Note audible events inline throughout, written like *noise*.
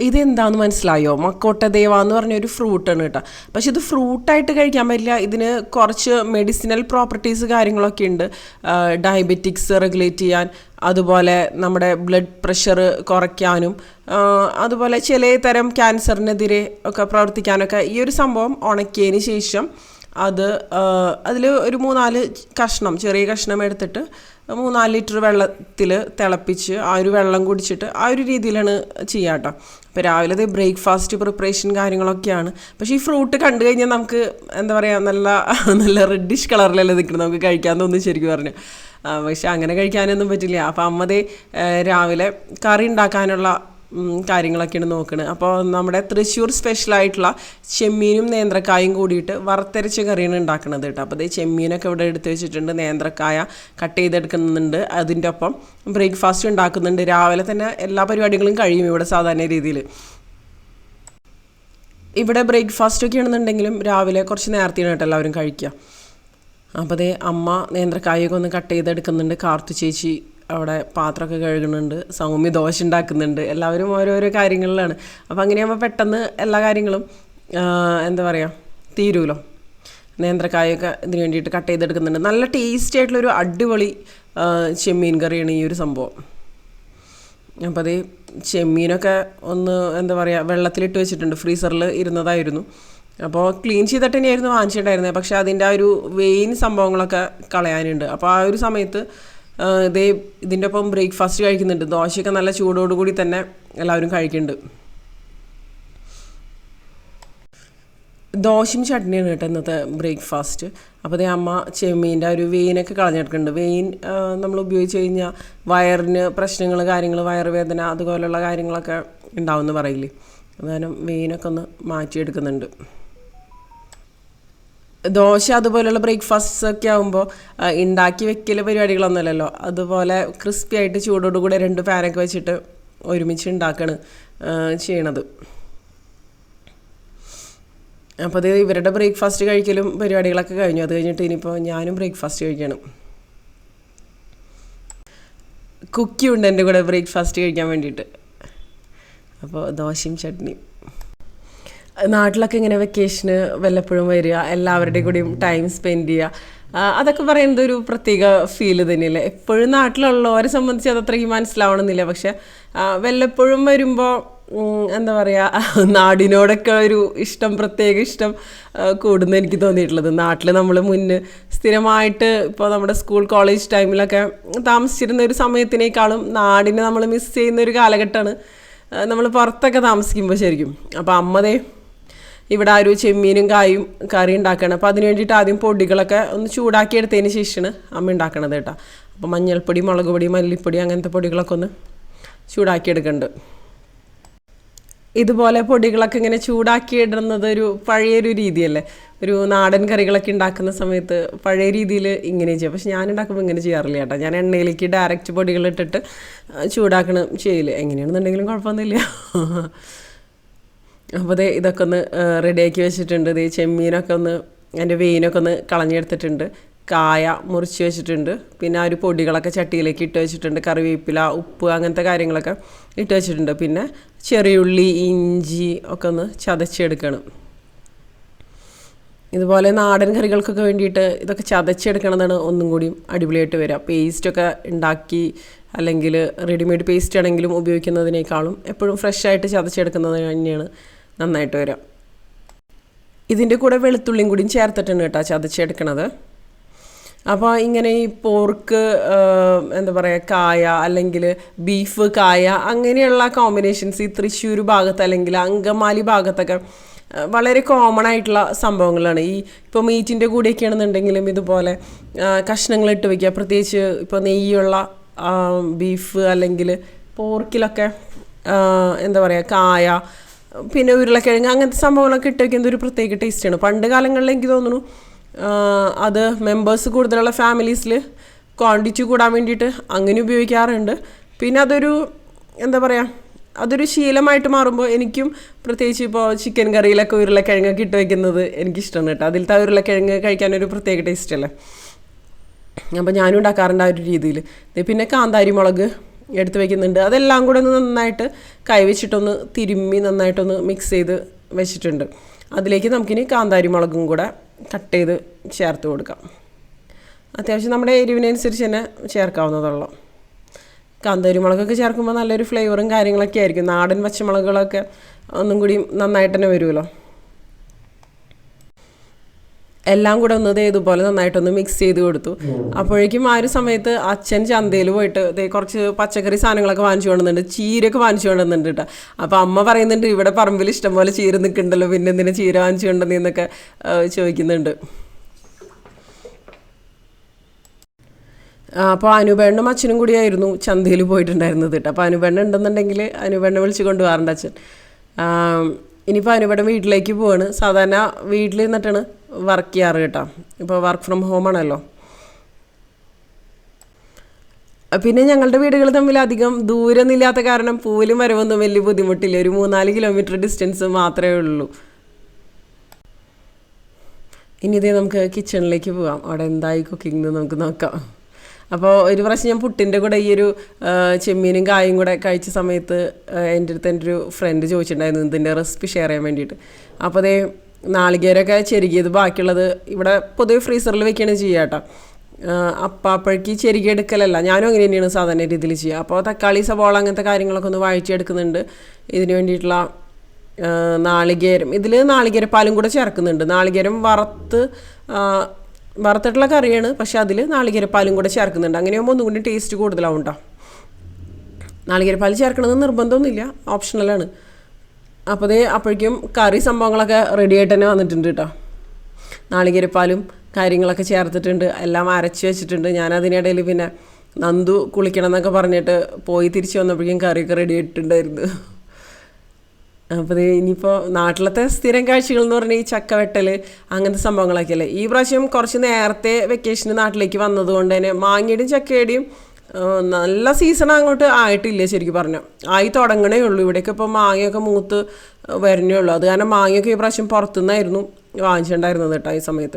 ഇതെന്താന്ന് മനസ്സിലായോ? മക്കോട്ട ദേവ എന്ന് പറഞ്ഞ ഒരു ഫ്രൂട്ടാണ് കേട്ടോ. പക്ഷെ ഇത് ഫ്രൂട്ടായിട്ട് കഴിക്കാൻ പറ്റില്ല. ഇതിന് കുറച്ച് മെഡിസിനൽ പ്രോപ്പർട്ടീസ് കാര്യങ്ങളൊക്കെ ഉണ്ട്. ഡയബറ്റിക്സ് റെഗുലേറ്റ് ചെയ്യാൻ അതുപോലെ നമ്മുടെ ബ്ലഡ് പ്രഷർ കുറയ്ക്കാനും അതുപോലെ ചില തരം ക്യാൻസറിനെതിരെ ഒക്കെ പ്രവർത്തിക്കാനൊക്കെ ഈ ഒരു സംഭവം ഉണക്കിയതിന് ശേഷം അത് അതിൽ ഒരു മൂന്നാൽ കഷ്ണം ചെറിയ കഷ്ണം എടുത്തിട്ട് മൂന്നാൽ ലിറ്റർ വെള്ളത്തിൽ തിളപ്പിച്ച് ആ ഒരു വെള്ളം കുടിച്ചിട്ട് ആ ഒരു രീതിയിലാണ് ചെയ്യുക കേട്ടോ അപ്പോൾ രാവിലെ ബ്രേക്ക്ഫാസ്റ്റ് പ്രിപ്പറേഷൻ കാര്യങ്ങളൊക്കെയാണ്. പക്ഷേ ഈ ഫ്രൂട്ട് കണ്ടു കഴിഞ്ഞാൽ നമുക്ക് എന്താ പറയുക നല്ല നല്ല റെഡിഷ് കളറിലല്ലേ നിൽക്കുന്നത് നമുക്ക് കഴിക്കാൻ തോന്നുന്നു ശരിക്കും പറഞ്ഞു. പക്ഷേ അങ്ങനെ കഴിക്കാനൊന്നും പറ്റില്ല. അപ്പോൾ അമ്മതേ രാവിലെ കറി ഉണ്ടാക്കാനുള്ള കാര്യങ്ങളൊക്കെയാണ് നോക്കുന്നത് അപ്പോൾ നമ്മുടെ തൃശ്ശൂർ സ്പെഷ്യലായിട്ടുള്ള ചെമ്മീനും നേന്ത്രക്കായും കൂടിയിട്ട് വറുത്തരച്ച കറിയാണ് ഉണ്ടാക്കുന്നത് കേട്ടോ. അപ്പോൾ അത് ചെമ്മീനൊക്കെ ഇവിടെ എടുത്ത് വെച്ചിട്ടുണ്ട്. നേന്ത്രക്കായ കട്ട് ചെയ്തെടുക്കുന്നുണ്ട്. അതിന്റെ ഒപ്പം ബ്രേക്ക്ഫാസ്റ്റ് ഉണ്ടാക്കുന്നുണ്ട്. രാവിലെ തന്നെ എല്ലാ പരിപാടികളും കഴിയും ഇവിടെ സാധാരണ രീതിയിൽ ഇവിടെ ബ്രേക്ക്ഫാസ്റ്റ് ഒക്കെ ആണെന്നുണ്ടെങ്കിലും രാവിലെ കുറച്ച് നേരത്തെയാണ് കേട്ടോ എല്ലാവരും കഴിക്കുക അപ്പോൾ അതേ അമ്മ നേന്ത്രക്കായൊക്കെ ഒന്ന് കട്ട് ചെയ്തെടുക്കുന്നുണ്ട്. കാർത്തു ചേച്ചി അവിടെ പാത്രമൊക്കെ കഴുകുന്നുണ്ട് സൗമ്യ ദോശ ഉണ്ടാക്കുന്നുണ്ട് എല്ലാവരും ഓരോരോ കാര്യങ്ങളിലാണ്. അപ്പോൾ അങ്ങനെയാകുമ്പോൾ പെട്ടെന്ന് എല്ലാ കാര്യങ്ങളും എന്താ പറയുക തീരുമല്ലോ നേന്ത്രക്കായൊക്കെ ഇതിന് വേണ്ടിയിട്ട് കട്ട് ചെയ്തെടുക്കുന്നുണ്ട്. നല്ല ടേസ്റ്റി ആയിട്ടുള്ളൊരു അടിപൊളി ചെമ്മീൻ കറിയാണ് ഈ ഒരു സംഭവം. അപ്പോൾ അത് ചെമ്മീനൊക്കെ ഒന്ന് എന്താ പറയുക വെള്ളത്തിലിട്ട് വെച്ചിട്ടുണ്ട്. ഫ്രീസറിൽ ഇരുന്നതായിരുന്നു. അപ്പോൾ ക്ലീൻ ചെയ്തിട്ട് തന്നെയായിരുന്നു വാങ്ങിച്ചിട്ടുണ്ടായിരുന്നത്. പക്ഷേ അതിന്റെ ആ ഒരു വെയിൻ സംഭവങ്ങളൊക്കെ കളയാനുണ്ട്. അപ്പോൾ ആ ഒരു സമയത്ത് ഇതേ ഇതിന്റെ ഒപ്പം ബ്രേക്ക്ഫാസ്റ്റ് കഴിക്കുന്നുണ്ട്. ദോശയൊക്കെ നല്ല ചൂടോടുകൂടി തന്നെ എല്ലാവരും കഴിക്കുന്നുണ്ട്. ദോശയും ചട്നിയാണ് കേട്ടോ ഇന്നത്തെ ബ്രേക്ക്ഫാസ്റ്റ്. അപ്പോൾ അതേ അമ്മ ചെമ്മീന്റെ ഒരു വെയിനൊക്കെ കളഞ്ഞെടുക്കുന്നുണ്ട്. വെയിൻ നമ്മൾ ഉപയോഗിച്ച് കഴിഞ്ഞാൽ വയറിന് പ്രശ്നങ്ങൾ കാര്യങ്ങൾ വയറുവേദന അതുപോലെയുള്ള കാര്യങ്ങളൊക്കെ ഉണ്ടാവുമെന്ന് പറയില്ലേ? അതായത് വെയിനൊക്കെ ഒന്ന് മാറ്റിയെടുക്കുന്നുണ്ട്. ദോശ അതുപോലെയുള്ള ബ്രേക്ക്ഫാസ്റ്റ് ഒക്കെ ആകുമ്പോൾ ഉണ്ടാക്കി വെക്കൽ പരിപാടികളൊന്നുമല്ലല്ലോ. അതുപോലെ ക്രിസ്പി ആയിട്ട് ചൂടോടുകൂടെ രണ്ട് പാനൊക്കെ വെച്ചിട്ട് ഒരുമിച്ച് ഉണ്ടാക്കാണ് ചെയ്യണത്. അപ്പോൾ അത് ഇവരുടെ ബ്രേക്ക്ഫാസ്റ്റ് കഴിക്കലും പരിപാടികളൊക്കെ കഴിഞ്ഞു. അത് കഴിഞ്ഞിട്ട് ഇനിയിപ്പോൾ ഞാനും ബ്രേക്ക്ഫാസ്റ്റ് കഴിക്കണം. കുക്കി ഉണ്ട് എന്റെ കൂടെ ബ്രേക്ക്ഫാസ്റ്റ് കഴിക്കാൻ വേണ്ടിയിട്ട്. അപ്പോൾ ദോശയും ചട്നിയും. നാട്ടിലൊക്കെ ഇങ്ങനെ വെക്കേഷന് വല്ലപ്പോഴും വരിക എല്ലാവരുടെയും കൂടിയും ടൈം സ്പെൻഡ് ചെയ്യുക. അതൊക്കെ പറയുന്നത് ഒരു പ്രത്യേക ഫീൽ തന്നെയല്ലേ? എപ്പോഴും നാട്ടിലുള്ളവരെ സംബന്ധിച്ച് അത് അത്രയ്ക്ക് മനസ്സിലാവണമെന്നില്ല. പക്ഷെ വല്ലപ്പോഴും വരുമ്പോൾ എന്താ പറയുക നാടിനോടൊക്കെ ഒരു ഇഷ്ടം പ്രത്യേക ഇഷ്ടം കൂടുന്ന എനിക്ക് തോന്നിയിട്ടുള്ളത്. നാട്ടിൽ നമ്മൾ മുന്ന് സ്ഥിരമായിട്ട് ഇപ്പോൾ നമ്മുടെ സ്കൂൾ കോളേജ് ടൈമിലൊക്കെ താമസിച്ചിരുന്ന ഒരു സമയത്തിനേക്കാളും നാടിനെ നമ്മൾ മിസ് ചെയ്യുന്ന ഒരു കാലഘട്ടമാണ് നമ്മൾ പുറത്തൊക്കെ താമസിക്കുമ്പോൾ ശരിക്കും. അപ്പോൾ അമ്മതേ ഇവിടെ ആ ഒരു ചെമ്മീനും കായും കറി ഉണ്ടാക്കണം. അപ്പോൾ അതിന് വേണ്ടിയിട്ട് ആദ്യം പൊടികളൊക്കെ ഒന്ന് ചൂടാക്കി എടുത്തതിന് ശേഷമാണ് അമ്മ ഉണ്ടാക്കണത് കേട്ടോ. അപ്പോൾ മഞ്ഞൾപ്പൊടി മുളക് പൊടി മല്ലിപ്പൊടി അങ്ങനത്തെ പൊടികളൊക്കെ ഒന്ന് ചൂടാക്കി എടുക്കുന്നുണ്ട് ഇതുപോലെ പൊടികളൊക്കെ ഇങ്ങനെ ചൂടാക്കി ഇടുന്നത് ഒരു പഴയൊരു രീതിയല്ലേ? ഒരു നാടൻ കറികളൊക്കെ ഉണ്ടാക്കുന്ന സമയത്ത് പഴയ രീതിയിൽ ഇങ്ങനെ ചെയ്യാം. പക്ഷെ ഞാൻ ഉണ്ടാക്കുമ്പോൾ ഇങ്ങനെ ചെയ്യാറില്ല കേട്ടോ. ഞാൻ എണ്ണയിലേക്ക് ഡയറക്റ്റ് പൊടികൾ ഇട്ടിട്ട് ചൂടാക്കണം ചെയ്യില്ല എങ്ങനെയാണെന്നുണ്ടെങ്കിലും കുഴപ്പമൊന്നുമില്ല. അപ്പോൾ ദേ ഇതൊക്കെ ഒന്ന് റെഡിയാക്കി വെച്ചിട്ടുണ്ട്. ദേ ചെമ്മീനൊക്കെ ഒന്ന് അതിന്റെ വെയിനൊക്കെ ഒന്ന് കളഞ്ഞെടുത്തിട്ടുണ്ട്. കായ മുറിച്ച് വെച്ചിട്ടുണ്ട്. പിന്നെ ആ ഒരു പൊടികളൊക്കെ ചട്ടിയിലേക്ക് ഇട്ട് വെച്ചിട്ടുണ്ട്. കറിവേപ്പില ഉപ്പ് അങ്ങനത്തെ കാര്യങ്ങളൊക്കെ ഇട്ട് വെച്ചിട്ടുണ്ട്. പിന്നെ ചെറിയുള്ളി ഇഞ്ചി ഒക്കെ ഒന്ന് ചതച്ചെടുക്കണം. ഇതുപോലെ നാടൻ കറികൾക്കൊക്കെ വേണ്ടിയിട്ട് ഇതൊക്കെ ചതച്ചെടുക്കണമെന്നാണ് ഒന്നും കൂടിയും അടിപൊളിയായിട്ട് വരിക. പേസ്റ്റൊക്കെ ഉണ്ടാക്കി അല്ലെങ്കിൽ റെഡിമെയ്ഡ് പേസ്റ്റ് ആണെങ്കിലും ഉപയോഗിക്കുന്നതിനേക്കാളും എപ്പോഴും ഫ്രഷായിട്ട് ചതച്ചെടുക്കുന്നത് തന്നെയാണ് നന്നായിട്ട് വരാം. ഇതിന്റെ കൂടെ വെളുത്തുള്ളിയും കൂടിയും ചേർത്തിട്ടുണ്ട് കേട്ടോ ചതച്ചെടുക്കണത്. അപ്പോൾ ഇങ്ങനെ ഈ പോർക്ക് എന്താ പറയുക കായ അല്ലെങ്കിൽ ബീഫ് കായ അങ്ങനെയുള്ള കോമ്പിനേഷൻസ് ഈ തൃശ്ശൂർ ഭാഗത്ത് അല്ലെങ്കിൽ അങ്കമാലി ഭാഗത്തൊക്കെ വളരെ കോമൺ ആയിട്ടുള്ള സംഭവങ്ങളാണ്. ഈ ഇപ്പോൾ മീറ്റിന്റെ കൂടെയൊക്കെ ആണെന്നുണ്ടെങ്കിലും ഇതുപോലെ കഷ്ണങ്ങൾ ഇട്ട് വയ്ക്കുക പ്രത്യേകിച്ച് ഇപ്പോൾ നെയ്യുള്ള ബീഫ് അല്ലെങ്കിൽ പോർക്കിലൊക്കെ എന്താ പറയുക കായ പിന്നെ ഉരുളക്കിഴങ്ങ് അങ്ങനത്തെ സംഭവങ്ങളൊക്കെ ഇട്ട് വയ്ക്കുന്നത് ഒരു പ്രത്യേക ടേസ്റ്റാണ് പണ്ട് കാലങ്ങളിൽ എനിക്ക് തോന്നുന്നു അത് മെമ്പേഴ്സ് കൂടുതലുള്ള ഫാമിലീസിൽ ക്വാണ്ടിറ്റി കൂടാൻ വേണ്ടിയിട്ട് അങ്ങനെ ഉപയോഗിക്കാറുണ്ട്. പിന്നെ അതൊരു എന്താ പറയുക അതൊരു ശീലമായിട്ട് മാറുമ്പോൾ എനിക്കും പ്രത്യേകിച്ച് ഇപ്പോൾ ചിക്കൻ കറിയിലൊക്കെ ഉരുളക്കിഴങ്ങൊക്കെ ഇട്ട് വയ്ക്കുന്നത് എനിക്കിഷ്ടമാണ് കേട്ടോ. അതിലത്തെ ആ ഉരുളക്കിഴങ്ങ് കഴിക്കാനൊരു പ്രത്യേക ടേസ്റ്റല്ലേ അപ്പോൾ ഞാനും ഉണ്ടാക്കാറുണ്ട് ആ ഒരു രീതിയിൽ. പിന്നെ കാന്താരി മുളക് എടുത്ത് വെക്കുന്നുണ്ട്. അതെല്ലാം കൂടെ ഒന്ന് നന്നായിട്ട് കൈവച്ചിട്ടൊന്ന് തിരുമ്മി നന്നായിട്ടൊന്ന് മിക്സ് ചെയ്ത് വെച്ചിട്ടുണ്ട്. അതിലേക്ക് നമുക്കിനി കാന്താരി മുളകും കൂടെ കട്ട് ചെയ്ത് ചേർത്ത് കൊടുക്കാം. അത്യാവശ്യം നമ്മുടെ എരിവിനനുസരിച്ച് തന്നെ ചേർക്കാവുന്നതുള്ളൂ കാന്താരി മുളകൊക്കെ ചേർക്കുമ്പോൾ നല്ലൊരു ഫ്ലേവറും കാര്യങ്ങളൊക്കെ ആയിരിക്കും. നാടൻ പച്ചമുളകുകളൊക്കെ ഒന്നും കൂടി നന്നായിട്ട് തന്നെ വരുമല്ലോ. എല്ലാം കൂടെ ഒന്ന് ഇതുപോലെ നന്നായിട്ടൊന്ന് മിക്സ് ചെയ്ത് കൊടുത്തു. അപ്പോഴേക്കും ആ ഒരു സമയത്ത് അച്ഛൻ ചന്തയിൽ പോയിട്ട് കുറച്ച് പച്ചക്കറി സാധനങ്ങളൊക്കെ വാങ്ങിച്ചു കൊണ്ടുവന്നുണ്ട് ചീരയൊക്കെ വാങ്ങിച്ചു കൊണ്ടുവന്നുണ്ട് കേട്ടോ അപ്പോൾ അമ്മ പറയുന്നുണ്ട് ഇവിടെ പറമ്പിൽ ഇഷ്ടംപോലെ ചീര നിൽക്കുന്നുണ്ടല്ലോ പിന്നെ എന്തിനാ ചീര വാങ്ങിച്ചു കൊണ്ടുവന്നതെന്നൊക്കെ ചോദിക്കുന്നുണ്ട്. അപ്പോൾ അനുപേണ്ണും അച്ഛനും കൂടിയായിരുന്നു ചന്തയിൽ പോയിട്ടുണ്ടായിരുന്നത് കേട്ടോ അപ്പോൾ അനുപേണ്ണ ഉണ്ടെന്നുണ്ടെങ്കിൽ അനുപേണ്ണ വിളിച്ച് കൊണ്ടുപോകാറുണ്ട് അച്ഛൻ. ഇനിയിപ്പോൾ അനുപേണ്ണ വീട്ടിലേക്ക് പോവാണ്. സാധാരണ വീട്ടിൽ നിന്നിട്ടാണ് വർക്ക് ചെയ്യാറ് കേട്ടോ. ഇപ്പോൾ വർക്ക് ഫ്രം ഹോം ആണല്ലോ. പിന്നെ ഞങ്ങളുടെ വീടുകൾ തമ്മിൽ അധികം ദൂരമൊന്നുമില്ലാത്ത കാരണം പൂവിലും വരവൊന്നും വലിയ ബുദ്ധിമുട്ടില്ല. ഒരു മൂന്നാൽ കിലോമീറ്റർ ഡിസ്റ്റൻസ് മാത്രമേ ഉള്ളൂ. ഇനി ഇതേ നമുക്ക് കിച്ചണിലേക്ക് പോകാം അവിടെ എന്തായി കുക്കിംഗ് എന്ന് നമുക്ക് നോക്കാം. അപ്പോൾ ഒരു പ്രാവശ്യം ഞാൻ പുട്ടിന്റെ കൂടെ ഈ ഒരു ചെമ്മീനും കായും കൂടെ കഴിച്ച സമയത്ത് എന്റെ അടുത്ത് എന്റെ ഒരു ഫ്രണ്ട് ചോദിച്ചിട്ടുണ്ടായിരുന്നു ഇതിന്റെ റെസിപ്പി ഷെയർ ചെയ്യാൻ വേണ്ടിയിട്ട്. അപ്പോൾ അതേ നാളികേരമൊക്കെ ചെരുകിയത് ബാക്കിയുള്ളത് ഇവിടെ പൊതുവെ ഫ്രീസറിൽ വെക്കുകയാണ് ചെയ്യുക കേട്ടോ. അപ്പം ചെരുകി എടുക്കലല്ല. ഞാനും അങ്ങനെ തന്നെയാണ് സാധാരണ രീതിയിൽ ചെയ്യുക. അപ്പോൾ തക്കാളി സവോള അങ്ങനത്തെ കാര്യങ്ങളൊക്കെ ഒന്ന് വായിച്ചെടുക്കുന്നുണ്ട് ഇതിന് വേണ്ടിയിട്ടുള്ള നാളികേരം. ഇതിൽ നാളികേരപ്പാലും കൂടെ ചേർക്കുന്നുണ്ട്. നാളികേരം വറുത്ത് വറുത്തിട്ടുള്ള കറിയാണ്. പക്ഷേ അതിൽ നാളികേരപ്പാലും കൂടെ ചേർക്കുന്നുണ്ട്. അങ്ങനെയാകുമ്പോൾ ഒന്നും കൂടി ടേസ്റ്റ് കൂടുതലാവും കേട്ടോ. നാളികേരപ്പാൽ ചേർക്കണമെന്ന് നിർബന്ധമൊന്നുമില്ല. ഓപ്ഷണലാണ്. അപ്പോൾ ദേ അപ്പോഴേക്കും കറി സംഭവങ്ങളൊക്കെ റെഡി ആയിട്ട് തന്നെ വന്നിട്ടുണ്ട് കേട്ടോ നാളികേരപ്പാലും കാര്യങ്ങളൊക്കെ ചേർത്തിട്ടുണ്ട്. എല്ലാം അരച്ച് വെച്ചിട്ടുണ്ട്. ഞാൻ അതിനിടയിൽ പിന്നെ നന്ദു കുളിക്കണം എന്നൊക്കെ പറഞ്ഞിട്ട് പോയി തിരിച്ചു വന്നപ്പോഴേക്കും കറിയൊക്കെ റെഡി ആയിട്ടുണ്ടായിരുന്നു. അപ്പോൾ ഇനിയിപ്പോൾ നാട്ടിലത്തെ സ്ഥിരം കാഴ്ചകൾ എന്ന് പറഞ്ഞാൽ ഈ ചക്ക വെട്ടൽ അങ്ങനത്തെ സംഭവങ്ങളൊക്കെ അല്ലേ ഈ പ്രാവശ്യം കുറച്ച് നേരത്തെ വെക്കേഷന് നാട്ടിലേക്ക് വന്നതുകൊണ്ട് തന്നെ മാങ്ങയുടെയും ചക്കയുടെയും നല്ല സീസൺ അങ്ങോട്ട് ആയിട്ടില്ല ശരിക്കും പറഞ്ഞു? ആയി തുടങ്ങണേ ഉള്ളൂ. ഇവിടേക്ക് ഇപ്പോൾ മാങ്ങയൊക്കെ മൂത്ത് വരണേ ഉള്ളൂ. അത് കാരണം മാങ്ങയൊക്കെ ഈ പ്രാവശ്യം പുറത്തുനിന്നായിരുന്നു വാങ്ങിച്ചിട്ടുണ്ടായിരുന്നത് കേട്ടോ ഈ സമയത്ത്.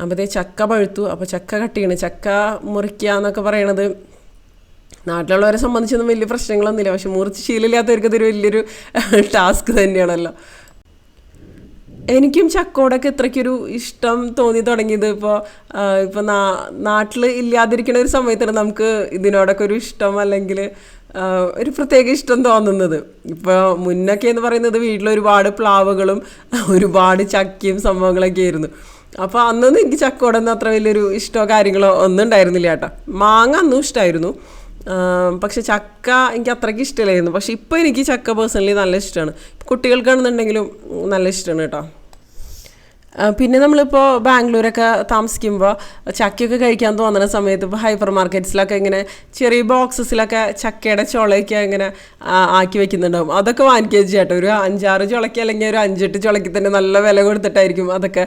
അപ്പോഴത്തേ ചക്ക പഴുത്തു. അപ്പോൾ ചക്ക കട്ടിയാണ്. ചക്ക മുറിക്കുക എന്നൊക്കെ പറയണത് നാട്ടിലുള്ളവരെ സംബന്ധിച്ചൊന്നും വലിയ പ്രശ്നങ്ങളൊന്നുമില്ല. പക്ഷെ മുറിച്ച് ശീലമില്ലാത്തവർക്ക് വലിയൊരു *laughs* ടാസ്ക് തന്നെയാണല്ലോ. എനിക്കും ചക്കോടൊക്കെ ഇത്രയ്ക്കൊരു ഇഷ്ടം തോന്നി തുടങ്ങിയത്. ഇപ്പോൾ ഇപ്പോൾ നാ നാട്ടിൽ ഇല്ലാതിരിക്കുന്ന ഒരു സമയത്താണ് നമുക്ക് ഇതിനോടൊക്കെ ഒരു ഇഷ്ടം അല്ലെങ്കിൽ ഒരു പ്രത്യേക ഇഷ്ടം തോന്നുന്നത്. ഇപ്പോൾ മുന്നൊക്കെ എന്ന് പറയുന്നത് വീട്ടിൽ ഒരുപാട് പ്ലാവുകളും ഒരുപാട് ചക്കയും സംഭവങ്ങളൊക്കെ ആയിരുന്നു. അപ്പോൾ അന്നൊന്നും എനിക്ക് ചക്കോടൊന്നും അത്ര വലിയൊരു ഇഷ്ടമോ കാര്യങ്ങളോ ഒന്നും ഉണ്ടായിരുന്നില്ല കേട്ടോ. മാങ്ങ അന്നും ഇഷ്ടമായിരുന്നു പക്ഷെ ചക്ക എനിക്ക് അത്രയ്ക്ക് ഇഷ്ടമില്ലായിരുന്നു. പക്ഷെ ഇപ്പോൾ എനിക്ക് ചക്ക പേഴ്സണലി നല്ല ഇഷ്ടമാണ്. കുട്ടികൾക്കാണെന്നുണ്ടെങ്കിലും നല്ല ഇഷ്ടമാണ് കേട്ടോ. പിന്നെ നമ്മളിപ്പോൾ ബാംഗ്ലൂരൊക്കെ താമസിക്കുമ്പോൾ ചക്കയൊക്കെ കഴിക്കാൻ തോന്നുന്ന സമയത്ത് ഇപ്പോൾ ഹൈപ്പർ മാർക്കറ്റ്സിലൊക്കെ ഇങ്ങനെ ചെറിയ ബോക്സസിലൊക്കെ ചക്കയുടെ ചുളയൊക്കെ ഇങ്ങനെ ആക്കി വെക്കുന്നുണ്ടാവും. അതൊക്കെ വാങ്ങിക്കുക ചേട്ടാ. ഒരു അഞ്ചാറ് ചുളയ്ക്ക് അല്ലെങ്കിൽ ഒരു അഞ്ചെട്ട് ചുളയ്ക്ക് തന്നെ നല്ല വില കൊടുത്തിട്ടായിരിക്കും അതൊക്കെ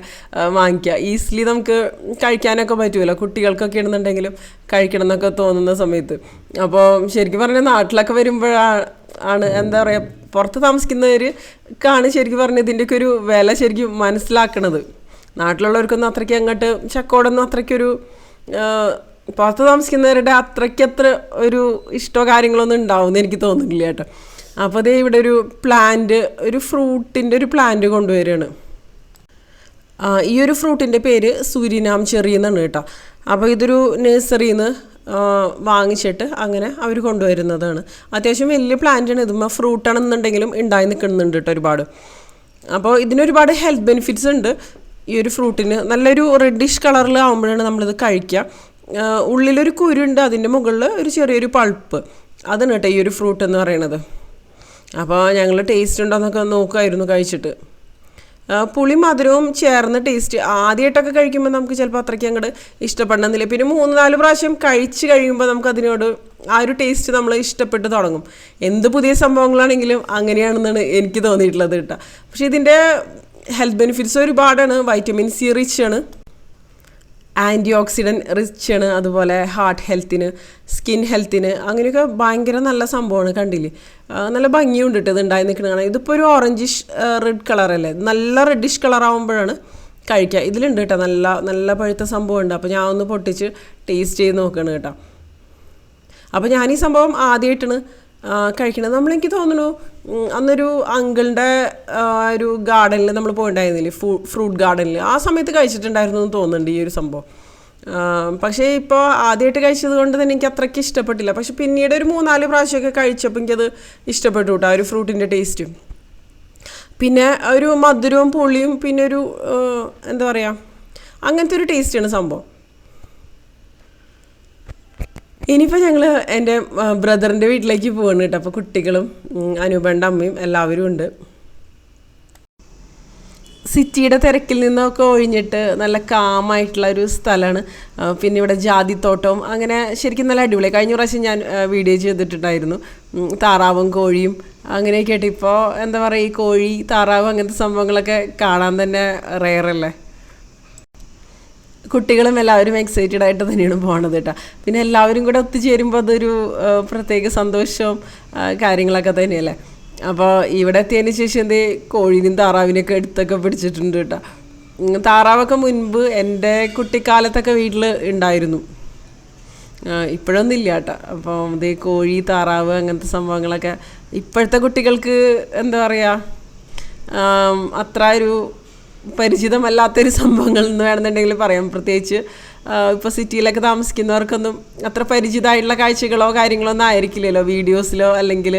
വാങ്ങിക്കുക ഈസിലി നമുക്ക് കഴിക്കാനൊക്കെ പറ്റുമല്ലോ കുട്ടികൾക്കൊക്കെ ആണെന്നുണ്ടെങ്കിലും കഴിക്കണം എന്നൊക്കെ തോന്നുന്ന സമയത്ത്. അപ്പോൾ ശരിക്കും പറഞ്ഞാൽ നാട്ടിലൊക്കെ വരുമ്പോഴാണ് ആണ് എന്താ പറയുക പുറത്ത് താമസിക്കുന്നവർക്കാണ് ശരിക്കും പറഞ്ഞത് ഇതിന്റെയൊക്കെ ഒരു വില ശരിക്കും മനസ്സിലാക്കണത്. നാട്ടിലുള്ളവർക്കൊന്നും അത്രയ്ക്ക് അങ്ങോട്ട് ചക്കോടൊന്നും അത്രയ്ക്കൊരു പുറത്ത് താമസിക്കുന്നവരുടെ അത്രയ്ക്കത്ര ഒരു ഇഷ്ടമോ കാര്യങ്ങളൊന്നും ഉണ്ടാവുമെന്ന് എനിക്ക് തോന്നുന്നില്ല കേട്ടോ. അപ്പോൾ അതേ ഇവിടെ ഒരു പ്ലാന്റ് ഒരു ഫ്രൂട്ടിന്റെ ഒരു പ്ലാന്റ് കൊണ്ടുവരികയാണ്. ഈ ഒരു ഫ്രൂട്ടിന്റെ പേര് സൂര്യനാം ചെറിയെന്നാണ് കേട്ടോ. അപ്പോൾ ഇതൊരു നഴ്സറിയിൽ നിന്ന് വാങ്ങിച്ചിട്ട് അങ്ങനെ അവർ കൊണ്ടുവരുന്നതാണ്. അത്യാവശ്യം വലിയ പ്ലാന്റാണ് ഇതുമ്പോൾ ഫ്രൂട്ടാണെന്നുണ്ടെങ്കിലും ഉണ്ടായി നിൽക്കുന്നുണ്ട് കേട്ടോ ഒരുപാട്. അപ്പോൾ ഇതിനൊരുപാട് ഹെൽത്ത് ബെനിഫിറ്റ്സ് ഉണ്ട്. ഈ ഒരു ഫ്രൂട്ടിന് നല്ലൊരു റെഡിഷ് കളറിൽ ആകുമ്പോഴാണ് നമ്മളിത് കഴിക്കുക. ഉള്ളിലൊരു കുരുണ്ട് അതിന്റെ മുകളിൽ ഒരു ചെറിയൊരു പൾപ്പ്. അതാണ് കേട്ടോ ഈ ഒരു ഫ്രൂട്ട് എന്ന് പറയുന്നത്. അപ്പോൾ ഞങ്ങൾ ടേസ്റ്റ് ഉണ്ടോ എന്നൊക്കെ നോക്കുമായിരുന്നു കഴിച്ചിട്ട്. പുളി മധുരവും ചേർന്ന ടേസ്റ്റ് ആദ്യമായിട്ടൊക്കെ കഴിക്കുമ്പോൾ നമുക്ക് ചിലപ്പോൾ അത്രയ്ക്ക് അങ്ങോട്ട് ഇഷ്ടപ്പെടണമെന്നില്ല. പിന്നെ മൂന്ന് നാല് പ്രാവശ്യം കഴിച്ച് കഴിയുമ്പോൾ നമുക്ക് അതിനോട് ആ ഒരു ടേസ്റ്റ് നമ്മൾ ഇഷ്ടപ്പെട്ട് തുടങ്ങും. എന്ത് പുതിയ സംഭവങ്ങളാണെങ്കിലും അങ്ങനെയാണെന്നാണ് എനിക്ക് തോന്നിയിട്ടുള്ളത് കേട്ടോ. പക്ഷേ ഇതിന്റെ ഹെൽത്ത് ബെനിഫിറ്റ്സ് ഒരുപാടാണ്. വൈറ്റമിൻ സി റിച്ച് ആണ്. ആന്റി ഓക്സിഡന്റ് റിച്ച് ആണ് അതുപോലെ ഹാർട്ട് ഹെൽത്തിന് സ്കിൻ ഹെൽത്തിന് അങ്ങനെയൊക്കെ ഭയങ്കര നല്ല സംഭവമാണ് കണ്ടില്ലേ. നല്ല ഭംഗിയുണ്ട് കേട്ടോ ഇത് ഉണ്ടായി നിൽക്കുന്നത് കാണാൻ. ഇതിപ്പോൾ ഒരു ഓറഞ്ചിഷ് റെഡ് കളറല്ലേ നല്ല റെഡിഷ് കളർ ആകുമ്പോഴാണ് കഴിക്കുക. ഇതിലുണ്ട് കേട്ടോ നല്ല നല്ല പഴുത്ത സംഭവം ഉണ്ട് അപ്പോൾ ഞാൻ ഒന്ന് പൊട്ടിച്ച് ടേസ്റ്റ് ചെയ്ത് നോക്കുകയാണ് കേട്ടോ. അപ്പോൾ ഞാൻ ഈ സംഭവം ആദ്യമായിട്ടാണ് കഴിക്കണത് നമ്മളെനിക്ക് തോന്നുന്നു അന്നൊരു അങ്കിളിന്റെ ഒരു ഗാർഡനിൽ നമ്മൾ പോയിട്ടുണ്ടായിരുന്നില്ലേ? ഫ്രൂ ഫ്രൂട്ട് ഗാർഡനിൽ ആ സമയത്ത് കഴിച്ചിട്ടുണ്ടായിരുന്നു എന്ന് തോന്നുന്നുണ്ട് ഈ ഒരു സംഭവം. പക്ഷേ ഇപ്പോൾ ആദ്യമായിട്ട് കഴിച്ചത് കൊണ്ട് തന്നെ എനിക്ക് അത്രയ്ക്ക് ഇഷ്ടപ്പെട്ടില്ല. പക്ഷെ പിന്നീട് ഒരു മൂന്നാൽ പ്രാവശ്യമൊക്കെ കഴിച്ചപ്പോൾ എനിക്കത് ഇഷ്ടപ്പെട്ടു കേട്ടോ ആ ഒരു ഫ്രൂട്ടിന്റെ ടേസ്റ്റും. പിന്നെ ഒരു മധുരവും പുളിയും പിന്നെ ഒരു എന്താ പറയുക അങ്ങനത്തെ ഒരു ടേസ്റ്റാണ് സംഭവം. ഇനിയിപ്പോൾ ഞങ്ങൾ എന്റെ ബ്രദറിന്റെ വീട്ടിലേക്ക് പോവാണ് കേട്ടോ. അപ്പോൾ കുട്ടികളും അനൂപന്റെ അമ്മയും എല്ലാവരും ഉണ്ട്. സിറ്റിയുടെ തിരക്കിൽ നിന്നൊക്കെ ഒഴിഞ്ഞിട്ട് നല്ല കാമായിട്ടുള്ള ഒരു സ്ഥലമാണ് പിന്നെ ഇവിടെ ജാതിത്തോട്ടവും അങ്ങനെ ശരിക്കും നല്ല അടിപൊളി. കഴിഞ്ഞ പ്രാവശ്യം ഞാൻ വീഡിയോ ചെയ്തിട്ടുണ്ടായിരുന്നു. താറാവും കോഴിയും അങ്ങനെയൊക്കെ ആയിട്ട്. ഇപ്പോൾ എന്താ പറയുക ഈ കോഴി താറാവ് അങ്ങനത്തെ സംഭവങ്ങളൊക്കെ കാണാൻ തന്നെ റെയറല്ലേ കുട്ടികളും എല്ലാവരും എക്സൈറ്റഡ് ആയിട്ട് തന്നെയാണ് പോണത് കേട്ടോ. പിന്നെ എല്ലാവരും കൂടെ ഒത്തുചേരുമ്പോൾ അതൊരു പ്രത്യേക സന്തോഷവും കാര്യങ്ങളൊക്കെ തന്നെയല്ലേ? അപ്പോൾ ഇവിടെ എത്തിയതിന് ശേഷം എന്തേ കോഴിനും താറാവിനെയൊക്കെ എടുത്തൊക്കെ പിടിച്ചിട്ടുണ്ട് കേട്ടോ. താറാവൊക്കെ മുൻപ് എന്റെ കുട്ടിക്കാലത്തൊക്കെ വീട്ടിൽ ഉണ്ടായിരുന്നു. ഇപ്പോഴൊന്നും ഇല്ല കേട്ടോ. അപ്പം ഇത് കോഴി താറാവ് അങ്ങനത്തെ സംഭവങ്ങളൊക്കെ ഇപ്പോഴത്തെ കുട്ടികൾക്ക് എന്താ പറയുക അത്ര ഒരു പരിചിതമല്ലാത്തൊരു സംഭവങ്ങൾ എന്ന് വേണമെന്നുണ്ടെങ്കിൽ പറയാം. പ്രത്യേകിച്ച് ഇപ്പോൾ സിറ്റിയിലൊക്കെ താമസിക്കുന്നവർക്കൊന്നും അത്ര പരിചിതമായിട്ടുള്ള കാഴ്ചകളോ കാര്യങ്ങളോ ഒന്നും ആയിരിക്കില്ലല്ലോ. വീഡിയോസിലോ അല്ലെങ്കിൽ